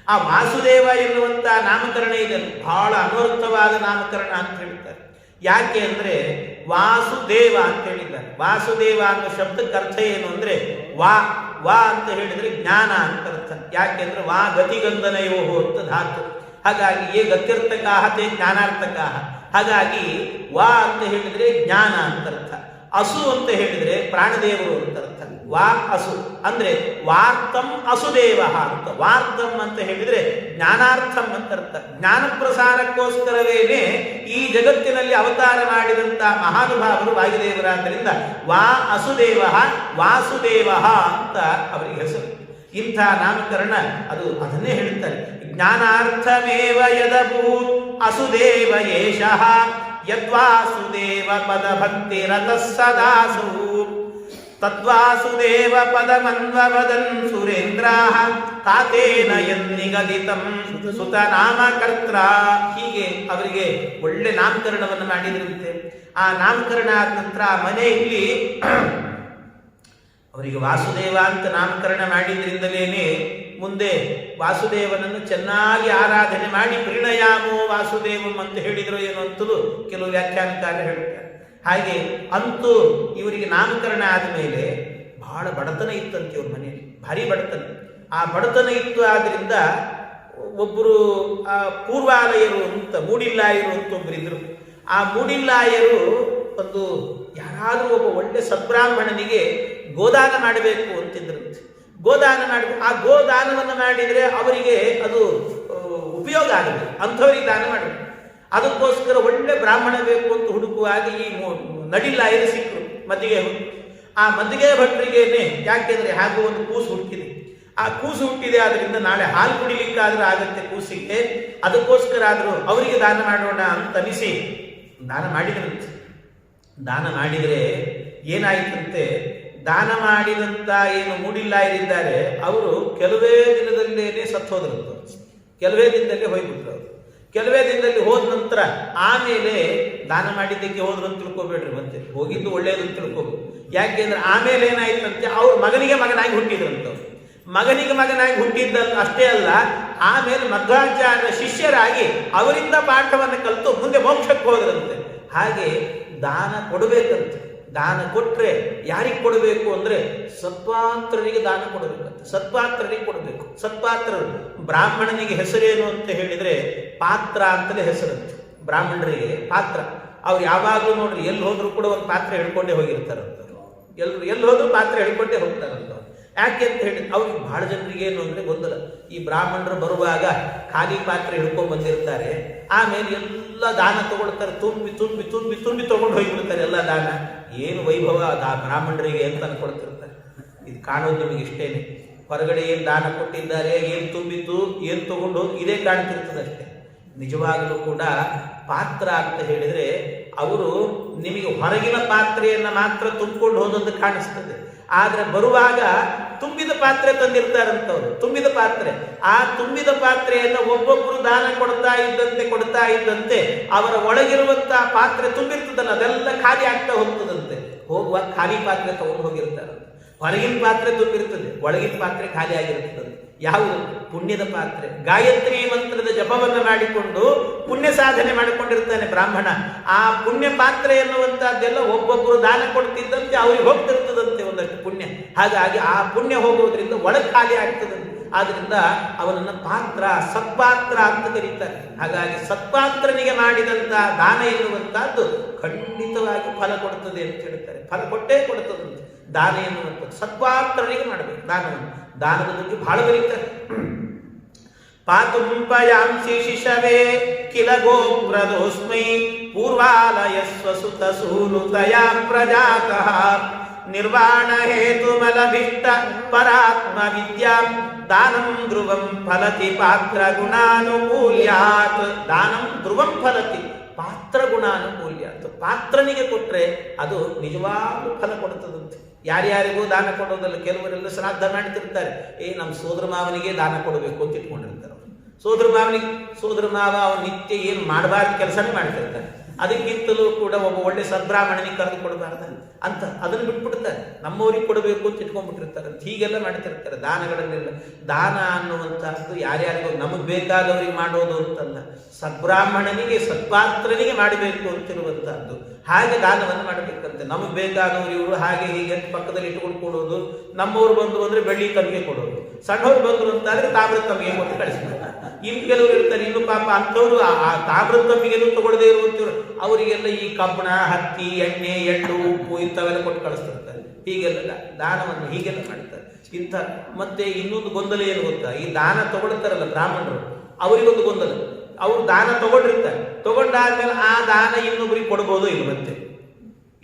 ಆ ವಾಸುದೇವ ಎನ್ನುವಂತ ನಾಮಕರಣ ಇದೆ ಬಹಳ ಅನರ್ಥವಾದ ನಾಮಕರಣ ಅಂತ ಹೇಳ್ತಾರೆ. ಯಾಕೆ ಅಂದ್ರೆ, ವಾಸುದೇವ ಅಂತ ಹೇಳಿದ್ದಾರೆ. ವಾಸುದೇವ ಅನ್ನೋ ಶಬ್ದಕ್ಕೆ ಅರ್ಥ ಏನು ಅಂದ್ರೆ, ವಾ ವಾ ಅಂತ ಹೇಳಿದ್ರೆ ಜ್ಞಾನ ಅಂತ ಅರ್ಥ. ಯಾಕೆಂದ್ರೆ ವಾ ಗತಿಗಂಧನಯೋಹೋ ಅಂತ ಧಾತು. ಹಾಗಾಗಿ ಏ ಗತ್ಯರ್ಥಕಾಹ ತೇ ಜ್ಞಾನಾರ್ಥಕಾಹ ಹಾಗಾಗಿ ವಾ ಅಂತ ಹೇಳಿದ್ರೆ ಜ್ಞಾನ ಅಂತ ಅರ್ಥ. ಅಸು ಅಂತ ಹೇಳಿದ್ರೆ ಪ್ರಾಣದೇವರು ಅಂತ ಅರ್ಥ. ವಾ ಅಸು ಅಂದ್ರೆ ವಾರ್ತಂ ಅಸುದೇವ ಅಂತ. ವಾರ್ತಂ ಅಂತ ಹೇಳಿದ್ರೆ ಜ್ಞಾನಾರ್ಥಂ ಅಂತ ಅರ್ಥ. ಜ್ಞಾನ ಪ್ರಸಾರಕ್ಕೋಸ್ಕರವೇನೆ ಈ ಜಗತ್ತಿನಲ್ಲಿ ಅವತಾರ ಮಾಡಿದಂತ ಮಹಾನುಭಾವರು ವಾಯುದೇವರಾದ್ದರಿಂದ ವಾ ಅಸುದೇವ ವಾಸುದೇವ ಅಂತ ಅವರಿಗೆ ಹೆಸರು. ಇಂಥ ನಾಮಕರಣ ಅದು ಅದನ್ನೇ ಹೇಳುತ್ತಾರೆ ಜ್ಞಾನಾರ್ಥಮೇವ ಯದಭೂತ್ ಅಸುದೇವ ಯೇಷಃ ಯದ್ವಾಸುದೇವ ಪದ ಭಕ್ತಿ ಸದಾಸು. ತದ್ವಾಸುದೇವ ಪದಮನ್ವವದನ್ ಸುರೇಂದ್ರಾಹ ತಾತೇನ ಯನ್ನಿಗದಿತಂ ಸುತ ನಾಮಕರ್ತ್ರ ಹೀಗೆ ಅವರಿಗೆ ಒಳ್ಳೆ ನಾಮಕರಣವನ್ನು ಮಾಡಿದ್ರಂತೆ. ಆ ನಾಮಕರಣ ಆದ ನಂತರ ಆ ಮನೆಯಲ್ಲಿ ಅವರಿಗೆ ವಾಸುದೇವ ಅಂತ ನಾಮಕರಣ ಮಾಡಿದ್ರಿಂದಲೇನೆ ಮುಂದೆ ವಾಸುದೇವನನ್ನು ಚೆನ್ನಾಗಿ ಆರಾಧನೆ ಮಾಡಿ ಪ್ರಣಯಾಮೋ ವಾಸುದೇವಂ ಅಂತ ಹೇಳಿದರು ಏನು ಅಂತಲೂ ಕೆಲವು ವ್ಯಾಖ್ಯಾನಕಾರ ಹೇಳ್ತಾರೆ. ಹಾಗೆ ಅಂತೂ ಇವರಿಗೆ ನಾಮಕರಣ ಆದ ಮೇಲೆ ಬಹಳ ಬಡತನ ಇತ್ತಂತೆ ಇವ್ರ ಮನೆಯಲ್ಲಿ, ಭಾರಿ ಬಡತನ. ಆ ಬಡತನ ಇತ್ತು ಆದ್ರಿಂದ ಒಬ್ಬರು, ಆ ಪೂರ್ವಾಲಯರು ಅಂತ ಮೂಡಿಲ್ಲಾಯರು ಅಂತ ಒಬ್ಬರಿದ್ರು ಆ ಮೂಡಿಲ್ಲಾಯರು ಒಂದು ಯಾರಾದರೂ ಒಬ್ಬ ಒಳ್ಳೆ ಸದ್ಬ್ರಾಹ್ಮಣನಿಗೆ ಗೋದಾನ ಮಾಡಬೇಕು ಅಂತಿದ್ರಂತೆ. ಗೋದಾನ ಮಾಡಬೇಕು ಆ ಗೋದಾನವನ್ನು ಮಾಡಿದರೆ ಅವರಿಗೆ ಅದು ಉಪಯೋಗ ಆಗಬೇಕು ಅಂಥವರಿಗೆ ದಾನ ಮಾಡಬೇಕು ಅದಕ್ಕೋಸ್ಕರ ಒಳ್ಳೆ ಬ್ರಾಹ್ಮಣ ಬೇಕು ಅಂತ ಹುಡುಕುವಾಗ ಈ ನಡಿಲ್ಲ ಇದು ಸಿಕ್ಕರು, ಮದ್ದಿಗೆ ಆ ಮದ್ದಿಗೆ ಭಟ್ರಿಗೇನೆ ಯಾಕೆಂದ್ರೆ ಹಾಗೂ ಒಂದು ಕೂಸು ಹುಟ್ಟಿದೆ. ಆ ಕೂಸು ಹುಟ್ಟಿದೆ ಆದ್ರಿಂದ ನಾಳೆ ಹಾಲು ಕುಡಿಲಿಕ್ಕಾದ್ರೂ ಆಗುತ್ತೆ ಕೂಸಿಗೆ. ಅದಕ್ಕೋಸ್ಕರ ಆದರೂ ಅವರಿಗೆ ದಾನ ಮಾಡೋಣ ಅಂತ ಅನಿಸಿ, ದಾನ ಮಾಡಿದ್ರಂತೆ. ದಾನ ಮಾಡಿದರೆ ಏನಾಯಿತಂತೆ? ದಾನ ಮಾಡಿದಂತ ಏನು ಮೂಡಿಲ್ಲಾಯರಿದ್ದಾರೆ, ಅವರು ಕೆಲವೇ ದಿನದಲ್ಲೇನೆ ಸತ್ತೋದ್ರಂತ ಕೆಲವೇ ದಿನದಲ್ಲಿ ಹೋಗ್ಬಿಟ್ರು ಅವರು. ಕೆಲವೇ ದಿನದಲ್ಲಿ ಹೋದ ನಂತರ ಆಮೇಲೆ ದಾನ ಮಾಡಿದ್ದಕ್ಕೆ ಹೋದ್ರು ಅಂತ ತಿಳ್ಕೊಬೇಡ್ರಿ ಮತ್ತೆ. ಹೋಗಿದ್ದು ಒಳ್ಳೇದು ಅಂತ ತಿಳ್ಕೊಬೇಕು. ಯಾಕೆಂದ್ರೆ ಆಮೇಲೆ ಏನಾಯ್ತಂತೆ, ಅವ್ರ ಮಗನಿಗೆ ಮಗನಾಗಿ ಹುಟ್ಟಿದ್ರಂತ ಮಗನಿಗೆ ಮಗನಾಗಿ ಹುಟ್ಟಿದ್ದ ಅಷ್ಟೇ ಅಲ್ಲ ಆಮೇಲೆ ಮಧ್ವಾಚಾರ್ಯ ಶಿಷ್ಯರಾಗಿ ಅವರಿಂದ ಪಾಠವನ್ನು ಕಲಿತು ಮುಂದೆ ಮೋಕ್ಷಕ್ಕೆ ಹೋದ್ರಂತೆ. ಹಾಗೆ ದಾನ ಕೊಡಬೇಕಂತೆ. ದಾನ ಕೊಟ್ಟರೆ ಯಾರಿಗೆ ಕೊಡಬೇಕು ಅಂದರೆ ಸತ್ಪಾತ್ರರಿಗೆ ದಾನ ಕೊಡಬೇಕಂತೆ. ಸತ್ಪಾತ್ರರಿಗೆ ಕೊಡಬೇಕು. ಸತ್ಪಾತ್ರರು ಬ್ರಾಹ್ಮಣನಿಗೆ ಹೆಸರೇನು ಅಂತ ಹೇಳಿದರೆ ಪಾತ್ರ ಅಂತಲೇ ಹೆಸರಂತೆ. ಬ್ರಾಹ್ಮಣರಿಗೆ ಪಾತ್ರ. ಅವ್ರು ಯಾವಾಗಲೂ ನೋಡ್ರಿ, ಎಲ್ಲಿ ಹೋದರೂ ಕೂಡ ಒಂದು ಪಾತ್ರ ಹೇಳ್ಕೊಂಡೇ ಹೋಗಿರ್ತಾರಂತ. ಎಲ್ಲರೂ ಎಲ್ಲಿ ಹೋದರೂ ಪಾತ್ರ ಹೇಳ್ಕೊಂಡೇ ಹೋಗ್ತಾರಂತ ಯಾಕೆ ಅಂತ ಹೇಳಿ, ಅವ್ರಿಗೆ ಬಹಳ ಜನರಿಗೆ ಏನು ಅಂದ್ರೆ ಗೊಂದಲ. ಈ ಬ್ರಾಹ್ಮಣರು ಬರುವಾಗ ಖಾಲಿ ಪಾತ್ರೆ ಹಿಡ್ಕೊಂಡು ಬಂದಿರ್ತಾರೆ. ಆಮೇಲೆ ಎಲ್ಲ ದಾನ ತಗೊಳ್ತಾರೆ, ತುಂಬಿ ತುಂಬಿ ತುಂಬಿ ತುಂಬಿ ತಗೊಂಡು ಹೋಗಿಬಿಡ್ತಾರೆ ಎಲ್ಲ ದಾನ. ಏನು ವೈಭವ ಆ ಬ್ರಾಹ್ಮಣರಿಗೆ ಅಂತ ಅನ್ಕೊಳ್ತಿರ್ತಾರೆ. ಇದು ಕಾಣೋದು ನಿಮಗೆ ಇಷ್ಟೇನೆ. ಹೊರಗಡೆ ಏನು ದಾನ ಕೊಟ್ಟಿದ್ದಾರೆ, ಏನು ತುಂಬಿದ್ದು ಏನು ತಗೊಂಡು ಇದೇ ಕಾಣ್ತಿರ್ತದೆ ಅಷ್ಟೇ. ನಿಜವಾಗಲೂ ಕೂಡ ಪಾತ್ರ ಅಂತ ಹೇಳಿದ್ರೆ, ಅವರು ನಿಮಗೆ ಹೊರಗಿನ ಪಾತ್ರೆಯನ್ನ ಮಾತ್ರ ತುಂಬಿಕೊಂಡು ಹೋದದ್ದು ಕಾಣಿಸ್ತದೆ. ಆದ್ರೆ ಬರುವಾಗ ತುಂಬಿದ ಪಾತ್ರೆ ತಂದಿರ್ತಾರಂತವ್ರು, ತುಂಬಿದ ಪಾತ್ರೆ. ಆ ತುಂಬಿದ ಪಾತ್ರೆಯನ್ನು ಒಬ್ಬೊಬ್ರು ದಾನ ಕೊಡ್ತಾ ಇದ್ದಂತೆ ಕೊಡ್ತಾ ಇದ್ದಂತೆ, ಅವರ ಒಳಗಿರುವಂತಹ ಪಾತ್ರೆ ತುಂಬಿರ್ತದಲ್ಲ, ಅದೆಲ್ಲ ಖಾಲಿ ಆಗ್ತಾ ಹೋಗ್ತದಂತೆ. ಹೋಗುವ ಖಾಲಿ ಪಾತ್ರೆ ತಗೊಂಡು ಹೋಗಿರ್ತಾರಂತೆ ಹೊರಗಿನ ಪಾತ್ರೆ ತುಂಬಿರ್ತದೆ, ಒಳಗಿನ ಪಾತ್ರೆ ಖಾಲಿ ಆಗಿರ್ತದೆ. ಯಾವುದು? ಪುಣ್ಯದ ಪಾತ್ರೆ. ಗಾಯತ್ರಿ ಮಂತ್ರದ ಜಪವನ್ನು ಮಾಡಿಕೊಂಡು ಪುಣ್ಯ ಸಾಧನೆ ಮಾಡಿಕೊಂಡಿರ್ತಾನೆ ಬ್ರಾಹ್ಮಣ. ಆ ಪುಣ್ಯ ಪಾತ್ರೆ ಎನ್ನುವಂತಹದ್ದೆಲ್ಲ ಒಬ್ಬೊಬ್ಬರು ದಾನ ಕೊಡ್ತಿದ್ದಂತೆ, ಅವ್ರಿಗೆ ಹೋಗ್ತಿರ್ತದಂತೆ. ಒಂದಷ್ಟು ಪುಣ್ಯ. ಹಾಗಾಗಿ ಆ ಪುಣ್ಯ ಹೋಗೋದ್ರಿಂದ ಒಳ ಖಾಲಿ ಆಗ್ತದೆ. ಆದ್ರಿಂದ ಅವನನ್ನ ಪಾತ್ರ, ಸತ್ಪಾತ್ರ ಅಂತ ಕರೀತಾರೆ. ಹಾಗಾಗಿ ಸತ್ಪಾತ್ರನಿಗೆ ಮಾಡಿದಂತ ದಾನ ಎನ್ನುವಂತಹದ್ದು ಖಂಡಿತವಾಗಿ ಫಲ ಕೊಡ್ತದೆ ಅಂತ ಹೇಳ್ತಾರೆ. ಫಲ ಕೊಟ್ಟೇ ಕೊಡ್ತದೆ. ದಾನ ಎನ್ನುವಂಥದ್ದು ಸತ್ಪಾತ್ರನಿಗೆ ಮಾಡಬೇಕು. ದಾನವನ್ನು. ದಾನದ ಬಗ್ಗೆ ಬಹಳ ಬರೀತಾರೆ. ಪಾತುಂಪಯಾಂಸಿ ಶಿಶವೇ ಕಿಲ ಗೋಪ್ರದೋಸ್ಮೈ ಪೂರ್ವಾಲಯ ಸ್ವಸುತ ಸೂಲುತಯ ಪ್ರಜಾತಃ. ನಿರ್ವಾಣ ಹೇತುಮಲಭಿಷ್ಟ ಪರಾತ್ಮ ವಿದ್ಯಾಂ. ದಾನಂ ಧ್ರುವಂ ಫಲತಿ ಪಾತ್ರ ಗುಣಾನುಕೂಲ್ಯಾತ್. ದಾನಂ ಧ್ರುವಂ ಫಲತಿ ಪಾತ್ರ ಗುಣಾನುಕೂಲ್ಯಾತ್. ಪಾತ್ರನಿಗೆ ಕೊಟ್ಟರೆ ಅದು ನಿಜವಾಗ್ಲೂ ಫಲ ಕೊಡುತ್ತದಂತೆ ಯಾರ್ಯಾರಿಗೂ ದಾನ ಕೊಡೋದಲ್ಲ, ಕೆಲವರೆಲ್ಲ ಶ್ರಾದ್ದ ಮಾಡ್ತಿರ್ತಾರೆ. ಏ ನಮ್ಮ ಸೋದರ ಮಾವನಿಗೆ ದಾನ ಕೊಡಬೇಕು ಅಂತ ಇಟ್ಕೊಂಡಿರ್ತಾರೆ ಸೋದರ ಮಾವನಿಗೆ, ಸೋದರ ಮಾವ ಅವನು ನಿತ್ಯ ಏನು ಮಾಡಬಾರ್ದು ಕೆಲಸನೇ ಮಾಡ್ತಿರ್ತಾನೆ. ಅದಕ್ಕಿಂತಲೂ ಕೂಡ ಒಬ್ಬ ಒಳ್ಳೆ ಸದ್ಬ್ರಾಹ್ಮಣನಿಗೆ ಕರೆದು ಕೊಡಬಾರ್ದ ಅಂತ ಅದನ್ನು ಬಿಟ್ಬಿಡ್ತಾರೆ. ನಮ್ಮವ್ರಿಗೆ ಕೊಡಬೇಕು ಅಂತ ಇಟ್ಕೊಂಡ್ಬಿಟ್ಟಿರ್ತಾರೆ. ಅಂತ ಹೀಗೆಲ್ಲ ಮಾಡ್ತಿರ್ತಾರೆ ದಾನಗಳನ್ನೆಲ್ಲ. ದಾನ ಅನ್ನುವಂಥದ್ದು ಯಾರ್ಯಾರಿಗೂ ನಮಗೆ ಬೇಕಾದವರಿಗೆ ಮಾಡೋದು ಅಂತಲ್ಲ. ಸದ್ಬ್ರಾಹ್ಮಣನಿಗೆ ಸತ್ಪಾತ್ರನಿಗೆ ಮಾಡಬೇಕು ಅಂತಿರುವಂತಹದ್ದು. ಹಾಗೆ ದಾನವನ್ನು ಮಾಡಬೇಕಂತೆ. ನಮಗೆ ಬೇಕಾದವರು ಇವರು, ಹಾಗೆ ಹೀಗೆ ಅಂತ ಪಕ್ಕದಲ್ಲಿ ಇಟ್ಟುಕೊಂಡು ಕೊಡೋದು. ನಮ್ಮವ್ರು ಬಂದರು ಅಂದರೆ ಬೆಳ್ಳಿ ತಮಗೆ ಕೊಡೋದು. ಸಣ್ಣವ್ರು ಬಂದರು ಅಂತಾದ್ರೆ ತಾಮ್ರ ತಮಗೆ ಕೊಟ್ಟು ಕಳಿಸ್ತಾರೆ ಇನ್ನು ಕೆಲವರು ಇರ್ತಾರೆ, ಇನ್ನು ಪಾಪ ಅಂಥವ್ರು ಆ ತಾಮ್ರ ತಮ್ಮಿಗೆಲ್ಲೂ ತಗೊಳ್ಳದೇ ಇರುವಂತವ್ರು ಅವರಿಗೆಲ್ಲ ಈ ಕಬ್ಬಣ, ಹತ್ತಿ, ಎಣ್ಣೆ, ಎಳ್ಳು, ಉಪ್ಪು ಇಂಥವೆಲ್ಲ ಕೊಟ್ಟು ಕಳಿಸ್ತಿರ್ತಾರೆ. ಹೀಗೆಲ್ಲ ದಾನವನ್ನು ಹೀಗೆಲ್ಲ ಮಾಡ್ತಾರೆ. ಇಂಥ ಮತ್ತೆ ಇನ್ನೊಂದು ಗೊಂದಲ ಏನು ಗೊತ್ತಾ? ಈ ದಾನ ತಗೊಳ್ತಾರಲ್ಲ ಬ್ರಾಹ್ಮಣರು, ಅವರಿಗೊಂದು ಗೊಂದಲ. ಅವರು ದಾನ ತಗೊಂಡಿರ್ತಾರೆ. ತಗೊಂಡಾದ್ಮೇಲೆ ಆ ದಾನ ಇನ್ನೊಬ್ರಿಗೆ ಕೊಡ್ಬೋದು ಇಲ್ಲ ಮತ್ತೆ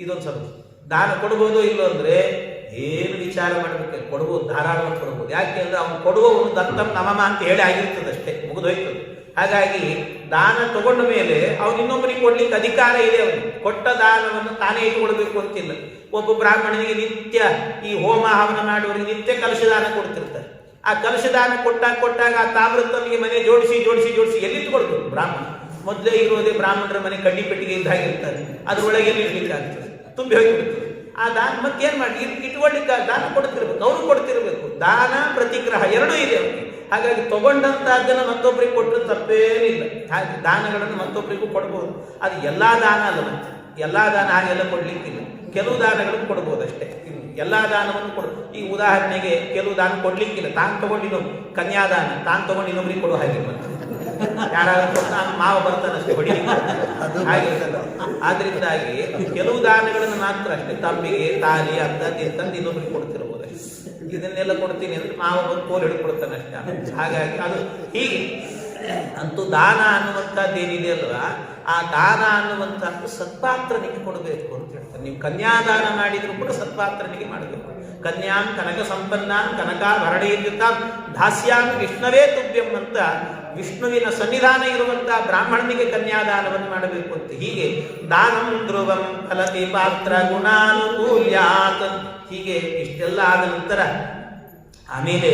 ಇದೊಂದು ಸ್ವಲ್ಪ ದಾನ ಕೊಡ್ಬೋದು ಇಲ್ಲೋ ಅಂದ್ರೆ ಏನು ವಿಚಾರ ಮಾಡಬೇಕು? ಕೊಡ್ಬೋದು, ಧಾರಾಳವಾಗಿ ಕೊಡ್ಬೋದು. ಯಾಕೆ ಅಂದ್ರೆ ಅವ್ನು ಕೊಡುವವನು ದತ್ತಂ ನಮಮ ಅಂತ ಹೇಳಿ ಆಗಿರ್ತದೆ ಅಷ್ಟೇ ಮುಗಿದೋಯ್ತು ಹಾಗಾಗಿ ದಾನ ತಗೊಂಡ ಮೇಲೆ ಅವನು ಇನ್ನೊಬ್ಬರಿಗೆ ಕೊಡ್ಲಿಕ್ಕೆ ಅಧಿಕಾರ ಇದೆ ಅವನು ಕೊಟ್ಟ ದಾನವನ್ನು ತಾನೇ ಇಟ್ಕೊಳ್ಬೇಕು ಅಂತಿಲ್ಲ. ಒಬ್ಬ ಬ್ರಾಹ್ಮಣನಿಗೆ ನಿತ್ಯ ಈ ಹೋಮ ಹವನ ಮಾಡುವವರಿಗೆ ನಿತ್ಯ ಕಲಶ ದಾನ ಕೊಡ್ತಿರ್ತಾರೆ. ಆ ಕಲಶದಾನ ಕೊಟ್ಟಾಗ ಕೊಟ್ಟಾಗ ಆ ತಾಮ್ರತಮ್ಮಿಗೆ ಮನೆ ಜೋಡಿಸಿ ಜೋಡಿಸಿ ಜೋಡಿಸಿ ಎಲ್ಲಿಟ್ಕೊಳ್ಬೇಕು ಬ್ರಾಹ್ಮಣ. ಮೊದಲೇ ಇರೋದೇ ಬ್ರಾಹ್ಮಣರ ಮನೆ ಕಡ್ಡಿ ಪೆಟ್ಟಿಗೆ ಅದ್ರೊಳಗೆ ಎಲ್ಲಿ ಇರ್ಲಿಕ್ಕೆ ಆಗ್ತದೆ ತುಂಬಿ ಹೋಗಿಬಿಡ್ತದೆ ಆ ದಾನ ಮತ್ತೇನು ಮಾಡಿ ಇಟ್ ಇಟ್ಕೊಳ್ಳಿಕ್ಕೆ ದಾನ ಕೊಡ್ತಿರ್ಬೇಕು ಅವರು ಕೊಡ್ತಿರ್ಬೇಕು. ದಾನ ಪ್ರತಿಗ್ರಹ ಎರಡೂ ಇದೆ ಅವ್ರಿಗೆ ಹಾಗಾಗಿ ತಗೊಂಡಂತಹದ್ದನ್ನು ಮತ್ತೊಬ್ಬರಿಗೆ ಕೊಟ್ಟರೆ ತಪ್ಪೇನಿಲ್ಲ. ಹಾಗೆ ದಾನಗಳನ್ನು ಮತ್ತೊಬ್ಬರಿಗೂ ಕೊಡ್ಬೋದು. ಅದು ಎಲ್ಲಾ ದಾನ ಅಲ್ಲ ಎಲ್ಲಾ ದಾನ ಹಾಗೆಲ್ಲ ಕೊಡ್ಲಿಕ್ಕಿಲ್ಲ. ಕೆಲವು ದಾನಗಳನ್ನು ಕೊಡ್ಬೋದಷ್ಟೇ. ಎಲ್ಲಾ ದಾನವನ್ನು ಕೊಡು. ಈ ಉದಾಹರಣೆಗೆ ಕೆಲವು ದಾನ ಕೊಡ್ಲಿಕ್ಕಿಲ್ಲ. ತಾನು ತಗೊಂಡಿನೋ ಕನ್ಯಾದಾನ ತಾನು ತಗೊಂಡು ಇನ್ನೊಬ್ರಿಗೆ ಕೊಡುವ ಹಾಗೆ ಯಾರಾದ್ರೂ ನಾನು ಮಾವ ಬರ್ತಾನಷ್ಟೇ ಹೊಡಿಲಿಕ್ಕೆ ಹಾಗಿರ್ತಲ್ಲ ಆದ್ರಿಂದಾಗಿ ಕೆಲವು ದಾನಗಳನ್ನು ಮಾತ್ರ ಅಷ್ಟೇ. ತಮ್ಮಿಗೆ ತಾಲಿ ಅಂತ ತಿಂತಂದು ಇನ್ನೊಬ್ರಿಗೆ ಕೊಡ್ತಿರ್ಬೋದು ಇದನ್ನೆಲ್ಲ ಕೊಡ್ತೀನಿ ಅಂದ್ರೆ ಮಾವ ಬಂದು ಕೋಲ್ ಹಿಡ್ಕೊಡ್ತಾನೆ ಅಷ್ಟೇ. ಹಾಗಾಗಿ ಅದು ಹೀಗೆ ಅಂತೂ ದಾನ ಅನ್ನುವಂಥದ್ದು ಏನಿದೆ ಅಲ್ವ? ಆ ದಾನ ಅನ್ನುವಂಥದ್ದು ಸತ್ಪಾತ್ರನಿಗೆ ಕೊಡಬೇಕು ಅಂತ ಹೇಳ್ತಾರೆ. ನೀವು ಕನ್ಯಾದಾನ ಮಾಡಿದರೂ ಕೂಡ ಸತ್ಪಾತ್ರನಿಗೆ ಮಾಡಬೇಕು. ಕನ್ಯಾಂ ಕನಕ ಸಂಪನ್ನಾಂ ಕನಕಾಭರಣೀಯುತ ದಾಸ್ಯಾಂ ವಿಷ್ಣವೇ ತುಭ್ಯಂ ಅಂತ ವಿಷ್ಣುವಿನ ಸನ್ನಿಧಾನ ಇರುವಂತಹ ಬ್ರಾಹ್ಮಣನಿಗೆ ಕನ್ಯಾದಾನವನ್ನು ಮಾಡಬೇಕು ಅಂತ ಹೀಗೆ ದಾನಂ ಧ್ರುವಂ ಫಲತಿ ಪಾತ್ರ ಗುಣಾನುಕೂಲ್ಯಾತ್ ಹೀಗೆ ಇಷ್ಟೆಲ್ಲ ಆದ ನಂತರ ಆಮೇಲೆ